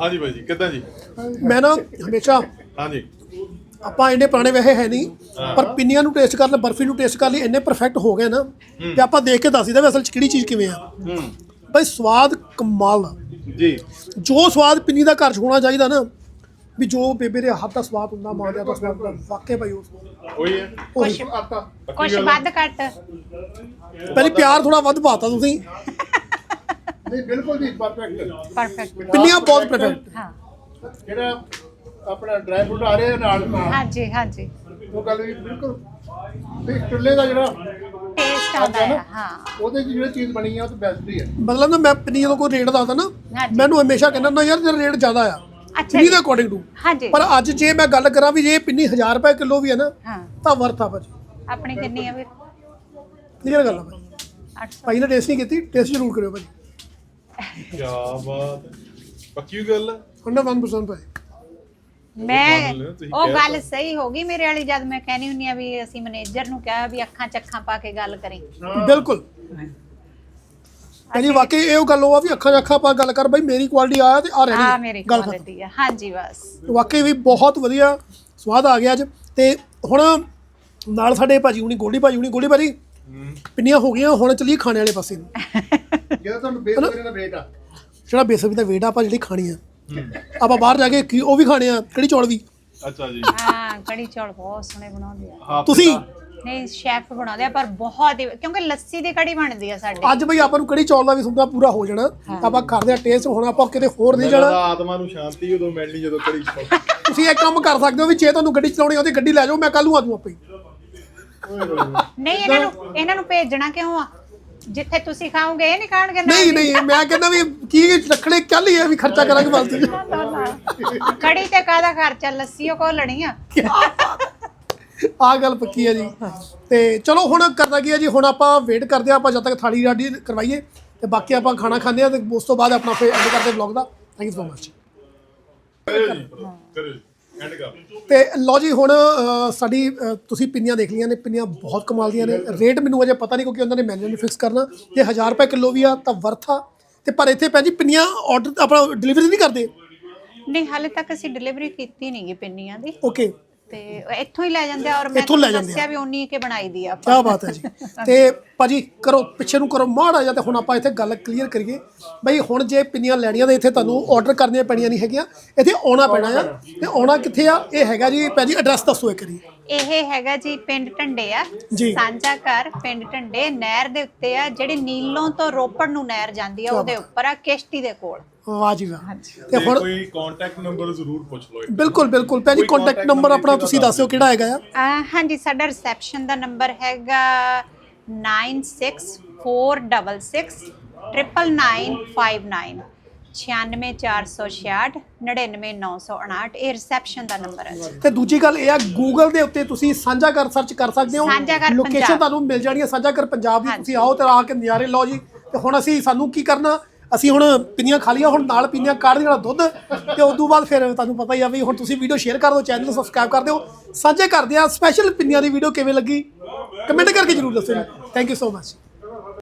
ਹਾਂਜੀ ਭਾਈ ਜੀ ਕਿੱਦਾਂ ਜੀ? ਮੈਂ ਨਾ ਹਮੇਸ਼ਾ ਹਾਂਜੀ। ਆਪਾਂ ਇੰਨੇ ਪੁਰਾਣੇ ਵੈਸੇ ਹੈ ਨਹੀਂ ਪਰ ਪਿੰਨੀਆਂ ਨੂੰ ਟੇਸਟ ਕਰ ਲੈ ਬਰਫੀ ਨੂੰ ਟੇਸਟ ਕਰ ਲਈ ਇੰਨੇ ਪਰਫੈਕਟ ਹੋ ਗਏ ਨਾ ਤੇ ਆਪਾਂ ਦੇਖ ਕੇ ਦੱਸ ਦਿੰਦੇ ਵੀ ਅਸਲ ਚ ਕਿਹੜੀ ਚੀਜ਼ ਕਿਵੇਂ ਆ। ਹੂੰ। ਬਈ ਸਵਾਦ ਕਮਾਲ ਜੀ। ਜੋ ਸਵਾਦ ਪਿੰਨੀ ਦਾ ਘਰ ਚ ਹੋਣਾ ਚਾਹੀਦਾ ਨਾ ਵੀ ਜੋ ਬੇਬੇ ਦੇ ਹੱਥ ਦਾ ਸਵਾਦ ਹੁੰਦਾ ਮਾਂ ਦੇ ਹੱਥ ਦਾ ਸਵਾਦ ਹੁੰਦਾ ਵਾਕਈ ਭਾਈ ਉਸ ਉਹੀ ਹੈ। ਕੁਛ ਆਟਾ ਕੁਛ ਵੱਧ ਘੱਟ। ਪਹਿਲੇ ਪਿਆਰ ਥੋੜਾ ਵੱਧ ਪਾਤਾ ਤੁਸੀਂ। ਨਹੀਂ ਬਿਲਕੁਲ ਨਹੀਂ ਪਰਫੈਕਟ ਪਰਫੈਕਟ ਪਿੰਨੀਆਂ ਬਹੁਤ ਪਰਫੈਕਟ ਹਾਂ। ਜਿਹੜਾ ਆਪਣਾ ਡਰਾਈ ਫਰੂਟ ਆ ਰਿਹਾ ਨਾਲ ਨਾਲ ਹਾਂਜੀ ਹਾਂਜੀ। ਉਹ ਗੱਲ ਵੀ ਬਿਲਕੁਲ ਵੀ ਚੁੱਲ੍ਹੇ ਦਾ ਜਿਹੜਾ ਟੇਸਟ ਆਉਂਦਾ ਹੈ ਹਾਂ। ਉਹਦੇ 'ਚ ਜਿਹੜੀ ਚੀਜ਼ ਬਣੀ ਆ ਉਹ ਤਾਂ ਬੈਸਟ ਹੀ ਹੈ ਮਤਲਬ ਨਾ ਮੈਂ ਪਿੰਨੀ ਜਦੋਂ ਕੋਈ ਰੇਟ ਦੱਸਦਾ ਨਾ ਹਾਂਜੀ। ਮੈਨੂੰ ਹਮੇਸ਼ਾ ਕਹਿੰਦਾ ਨਾ ਯਾਰ ਤੇਰਾ ਰੇਟ ਜ਼ਿਆਦਾ ਆ। ਅੱਛਾ ਜੀ। ਦੇ ਅਕੋਰਡਿੰਗ ਟੂ ਹਾਂਜੀ। ਪਰ ਅੱਜ ਜੇ ਮੈਂ ਗੱਲ ਕਰਾਂ ਵੀ ਜੇ ਪਿੰਨੀ 1000 ਰੁਪਏ ਕਿਲੋ ਵੀ ਹੈ ਨਾ ਹਾਂ। ਤਾਂ ਵਰਥ ਆ ਭਾਜੀ। ਆਪਣੀ ਕਿੰਨੀ ਆ ਵੀਰ? ਕਲੀਅਰ ਗੱਲ ਆ ਭਾਜੀ। 800 ਭਾਈ ਨੇ ਟੇਸਟ ਨਹੀਂ ਕੀਤੀ ਟੇਸਟ ਜ਼ਰੂਰ ਕਰਿਓ ਭਾਜੀ। ਕੀ ਬਾਤ ਹੈ। ਪੱਕੀ ਗੱਲ ਹੈ? 101% ਭਾਜੀ ਮੈਂ ਤੁਸੀਂ ਉਹ ਕਹਿ ਗੱਲ ਸਹੀ ਹੋ ਗਈ ਮੇਰੇ ਵਾਲੀ ਜਦ ਮੈਂ ਕਹਿਣੀ ਹੁੰਨੀ ਆ ਵੀ ਅਸੀਂ ਮੈਨੇਜਰ ਨੂੰ ਕਿਹਾ ਵੀ ਅੱਖਾਂ ਚੱਖਾਂ ਪਾ ਕੇ ਗੱਲ ਕਰੀ। ਬਿਲਕੁਲ। ਭਾਜੀ ਵਾਕਈ ਇਹ ਉਹ ਗੱਲ ਉਹ ਆ ਵੀ ਅੱਖਾਂ ਅੱਖਾਂ ਪਾ ਗੱਲ ਕਰ ਭਾਈ ਮੇਰੀ ਕੁਆਲਿਟੀ ਆ ਤੇ ਆ ਆ ਰਹਿਣੀ ਮੇਰੀ ਕੁਆਲਿਟੀ ਆ। ਹਾਂਜੀ ਬਸ। ਵਾਕਈ ਵੀ ਬਹੁਤ ਵਧੀਆ ਸਵਾਦ ਆ ਗਿਆ ਅੱਜ। ਤੇ ਹੁਣ ਨਾਲ ਸਾਡੇ ਭਾਜੀ ਹੁਣੀ ਗੋਲਡੀ ਭਾਜੀ ਹੁਣੀ ਗੋਲਡੀ ਭਾਜੀ ਪਿੰਨੀਆਂ ਹੋ ਗਈਆਂ ਹੁਣ ਚੱਲੀਏ ਖਾਣੇ ਵਾਲੇ ਪਾਸੇ ਨੂੰ। ਜਿਹੜਾ ਤੁਹਾਨੂੰ ਬੇਸ ਦਾ ਵੇਟ ਆ। ਜਿਹੜਾ ਬੇਸਨ ਦਾ ਵੇਟ ਆ ਆਪਾਂ ਜਿਹੜੀ ਖਾਣੀ ਆ। ਆਪਾਂ ਬਾਹਰ ਜਾ ਕੇ ਕੀ ਉਹ ਵੀ ਖਾਣੇ ਆ ਕੜੀ ਚੌਲ ਵੀ ਅੱਛਾ ਜੀ। ਹਾਂ ਕੜੀ ਚੌਲ ਬਹੁਤ ਸੋਹਣੇ ਬਣਾਉਂਦੇ ਆ। ਹਾਂ ਤੁਸੀਂ? ਨਹੀਂ ਸ਼ੈਫ ਬਣਾਉਂਦੇ ਆ ਪਰ ਬਹੁਤ ਹੀ ਕਿਉਂਕਿ ਲੱਸੀ ਦੀ ਕੜੀ ਬਣਦੀ ਆ ਸਾਡੇ। ਅੱਜ ਬਈ ਆਪਾਂ ਨੂੰ ਕੜੀ ਚੌਲ ਦਾ ਵੀ ਸੁਪਨਾ ਪੂਰਾ ਹੋ ਜਾਣਾ। ਆਪਾਂ ਕਰਦੇ ਆ ਟੇਸਟ ਹੁਣ ਆਪਾਂ ਕਿਤੇ ਹੋਰ ਨਹੀਂ ਜਾਣਾ। ਆਤਮਾ ਨੂੰ ਸ਼ਾਂਤੀ ਉਦੋਂ ਮਿਲਣੀ ਜਦੋਂ ਕੜੀ ਖਾਓ ਤੁਸੀਂ ਇੱਕ ਕੰਮ ਕਰ ਸਕਦੇ ਹੋ ਵੀ ਜੇ ਤੁਹਾਨੂੰ ਗੱਡੀ ਚਲਾਉਣੀ ਆਉਂਦੀ ਗੱਡੀ ਲੈ ਜਾਓ ਮੈਂ ਕੱਲ ਨੂੰ ਆ ਜਾਊਂ ਆਪੇ ਹੀ। ਨਹੀਂ ਇਹਨਾਂ ਨੂੰ ਇਹਨਾਂ ਨੂੰ ਭੇਜਣਾ ਕਿਉਂ ਆ? ਜਿੱਥੇ ਤੁਸੀਂ ਖਾਓਗੇ ਇਹ ਨਹੀਂ ਖਾਣਗੇ ਨਹੀਂ। ਨਹੀਂ ਮੈਂ ਕਹਿੰਦਾ ਵੀ ਕੀ ਰੱਖਣੇ ਕੱਲ ਹੀ ਆ ਵੀ ਖਰਚਾ ਕਰਾਂਗੇ ਫालतू ਕੜੀ ਤੇ ਕਾਦਾ ਖਰਚਾ? ਲੱਸੀ ਉਹ ਕੋਲਣੀ ਆ। ਆ ਗੱਲ ਪੱਕੀ ਹੈ ਜੀ। ਤੇ ਚਲੋ ਹੁਣ ਕਰਦਾ ਕੀ ਹੈ ਜੀ ਹੁਣ ਆਪਾਂ ਵੇਟ ਕਰਦੇ ਆ ਆਪਾਂ ਜਦ ਤੱਕ ਥਾਲੀ ਰਾਡੀ ਕਰਵਾਈਏ। ਤੇ ਬਾਕੀ ਆਪਾਂ ਖਾਣਾ ਖਾਂਦੇ ਆ ਤੇ ਉਸ ਤੋਂ ਬਾਅਦ ਆਪਣਾ ਫੇਰ ਐਂਡ ਕਰਦੇ ਵਲੌਗ ਦਾ। ਥੈਂਕ ਯੂ ਸੋ ਮਚ ਤੇ ਲਓ ਜੀ ਹੁਣ ਅ, ਸਾਡੀ ਅ, ਤੁਸੀਂ ਪਿੰਨੀਆਂ ਦੇਖ ਲਈਆਂ ਨੇ ਪਿੰਨੀਆਂ ਬਹੁਤ ਕਮਾਲ ਦੀਆਂ ਨੇ। ਰੇਟ ਮੈਨੂੰ ਅਜੇ ਪਤਾ ਨਹੀਂ ਕਿਉਂਕਿ ਉਹਨਾਂ ਨੇ ਮੈਨੂ ਨੂੰ ਫਿਕਸ ਕਰਨਾ। ਜੇ 1000 ਰੁਪਏ ਕਿਲੋ ਵੀ ਆ ਤਾਂ ਵਰਥ ਆ। ਤੇ ਪਰ ਇੱਥੇ ਭੈਣ ਜੀ ਪਿੰਨੀਆਂ ਆਰਡਰ ਆਪਣਾ ਡਿਲੀਵਰੀ ਨਹੀਂ ਕਰਦੇ? ਨਹੀਂ ਹਾਲੇ ਤੱਕ ਅਸੀਂ ਡਿਲੀਵਰੀ ਕੀਤੀ ਨਹੀਂਗੀ ਪਿੰਨੀਆਂ ਦੀ। ਓਕੇ ਤੇ ਇੱਥੋਂ ਹੀ ਲੈ ਜਾਂਦੇ ਆ ਔਰ ਮੈਂ ਇੱਥੋਂ ਲੈ ਤੁਹਾਨੂੰ ਜਾਂਦੇ ਆ। ਦੱਸਿਆ ਵੀ ਉਨੀ ਕੇ ਬਣਾਈ ਦੀ ਆ ਕੀ ਬਾਤ ਹੈ ਜੀ। ਤੇ ਭਾਜੀ ਕਰੋ ਪਿੱਛੇ ਨੂੰ ਕਰੋ ਮਾੜਾ ਜਾਂ ਤੇ ਹੁਣ ਆਪਾਂ ਇੱਥੇ ਗੱਲ ਕਲੀਅਰ ਕਰੀਏ। ਬਈ ਹੁਣ ਜੇ ਪਿੰਨੀਆਂ ਲੈਣੀਆਂ ਤਾਂ ਇੱਥੇ ਤੁਹਾਨੂੰ ਆਰਡਰ ਕਰਨੀਆਂ ਪੈਣੀਆਂ ਨਹੀਂ ਹੈਗੀਆਂ ਇੱਥੇ ਆਉਣਾ ਪੈਣਾ ਆ। ਤੇ ਆਉਣਾ ਕਿੱਥੇ ਆ? ਇਹ ਹੈਗਾ ਜੀ ਭਾਜੀ ਐਡਰੈਸ ਦੱਸੋ ਇੱਕ ਵਾਰੀ। ਇਹ ਹੈਗਾ ਜੀ ਪਿੰਡ ਢੰਡੇ ਆ। ਜੀ। ਸਾਂਝਾ ਘਰ ਪਿੰਡ ਢੰਡੇ ਨਹਿਰ ਦੇ ਉੱਤੇ ਆ। ਜਿਹੜੀ ਨੀਲੋਂ ਤੋਂ ਰੋਪੜ ਨੂੰ ਨਹਿਰ ਜਾਂਦੀ ਆ ਉਹਦੇ ਉੱਪਰ ਆ ਕਿਸ਼ਤੀ ਦੇ ਕੋਲ। ਵਾਹ ਜੀ ਵਾਹ ਤੇ ਤੇ ਹੁਣ ਕੋਈ ਕੰਟੈਕਟ ਨੰਬਰ ਜ਼ਰੂਰ ਪੁੱਛ ਲਓ ਇੱਕ। ਬਿਲਕੁਲ ਬਿਲਕੁਲ। ਕੋਈ ਕੰਟੈਕਟ ਨੰਬਰ ਆਪਣਾ ਤੁਸੀਂ ਦੱਸਿਓ ਕਿਹੜਾ ਹੈਗਾ ਆ? ਹਾਂਜੀ ਸਾਡਾ ਰਿਸੈਪਸ਼ਨ ਦਾ ਨੰਬਰ ਹੈਗਾ 9646699959 96466 99959 ਇਹ ਰਿਸੈਪਸ਼ਨ ਦਾ ਨੰਬਰ ਹੈ ਜੀ। ਤੇ ਦੂਜੀ ਗੱਲ ਇਹ ਆ ਗੂਗਲ ਦੇ ਉੱਤੇ ਤੁਸੀਂ ਸਾਂਝਾ ਘਰ ਸਰਚ ਕਰ ਸਕਦੇ ਹੋ। ਸਾਂਝਾ ਘਰ ਲੋਕੇਸ਼ਨ ਪੰਜਾਬ। ਤੁਹਾਨੂੰ ਮਿਲ ਜਾਣੀ ਹੈ ਸਾਂਝਾ ਘਰ ਪੰਜਾਬ ਦੀ ਹਾਂਜੀ। ਤੁਸੀਂ ਆਓ ਤੇ ਆ ਕੇ ਨਜ਼ਾਰੇ ਲਓ ਜੀ। ਤੇ ਹੁਣ ਅਸੀਂ ਸਾਨੂੰ ਕੀ ਕਰਨਾ? ਅਸੀਂ ਹੁਣ ਪਿੰਨੀਆਂ ਖਾ ਲਈਆਂ, ਹੁਣ ਨਾਲ ਪਿੰਨੀਆਂ ਕਾੜ ਦੇਣਾ ਦੁੱਧ ਤੇ ਉਸ ਤੋਂ ਬਾਅਦ ਫਿਰ ਤੁਹਾਨੂੰ ਪਤਾ ਹੀ ਆ ਵੀ ਹੁਣ ਤੁਸੀਂ ਵੀਡੀਓ ਸ਼ੇਅਰ ਕਰ ਦਿਓ ਚੈਨਲ ਨੂੰ ਸਬਸਕ੍ਰਾਈਬ ਕਰ ਦਿਓ। ਸਾਂਝੇ ਕਰਦੇ ਆ ਸਪੈਸ਼ਲ ਪਿੰਨੀਆਂ ਦੀ ਵੀਡੀਓ ਕਿਵੇਂ ਲੱਗੀ? ਕਮੈਂਟ ਕਰਕੇ ਜਰੂਰ ਦੱਸਿਓ ਥੈਂਕ ਯੂ ਸੋ ਮਚ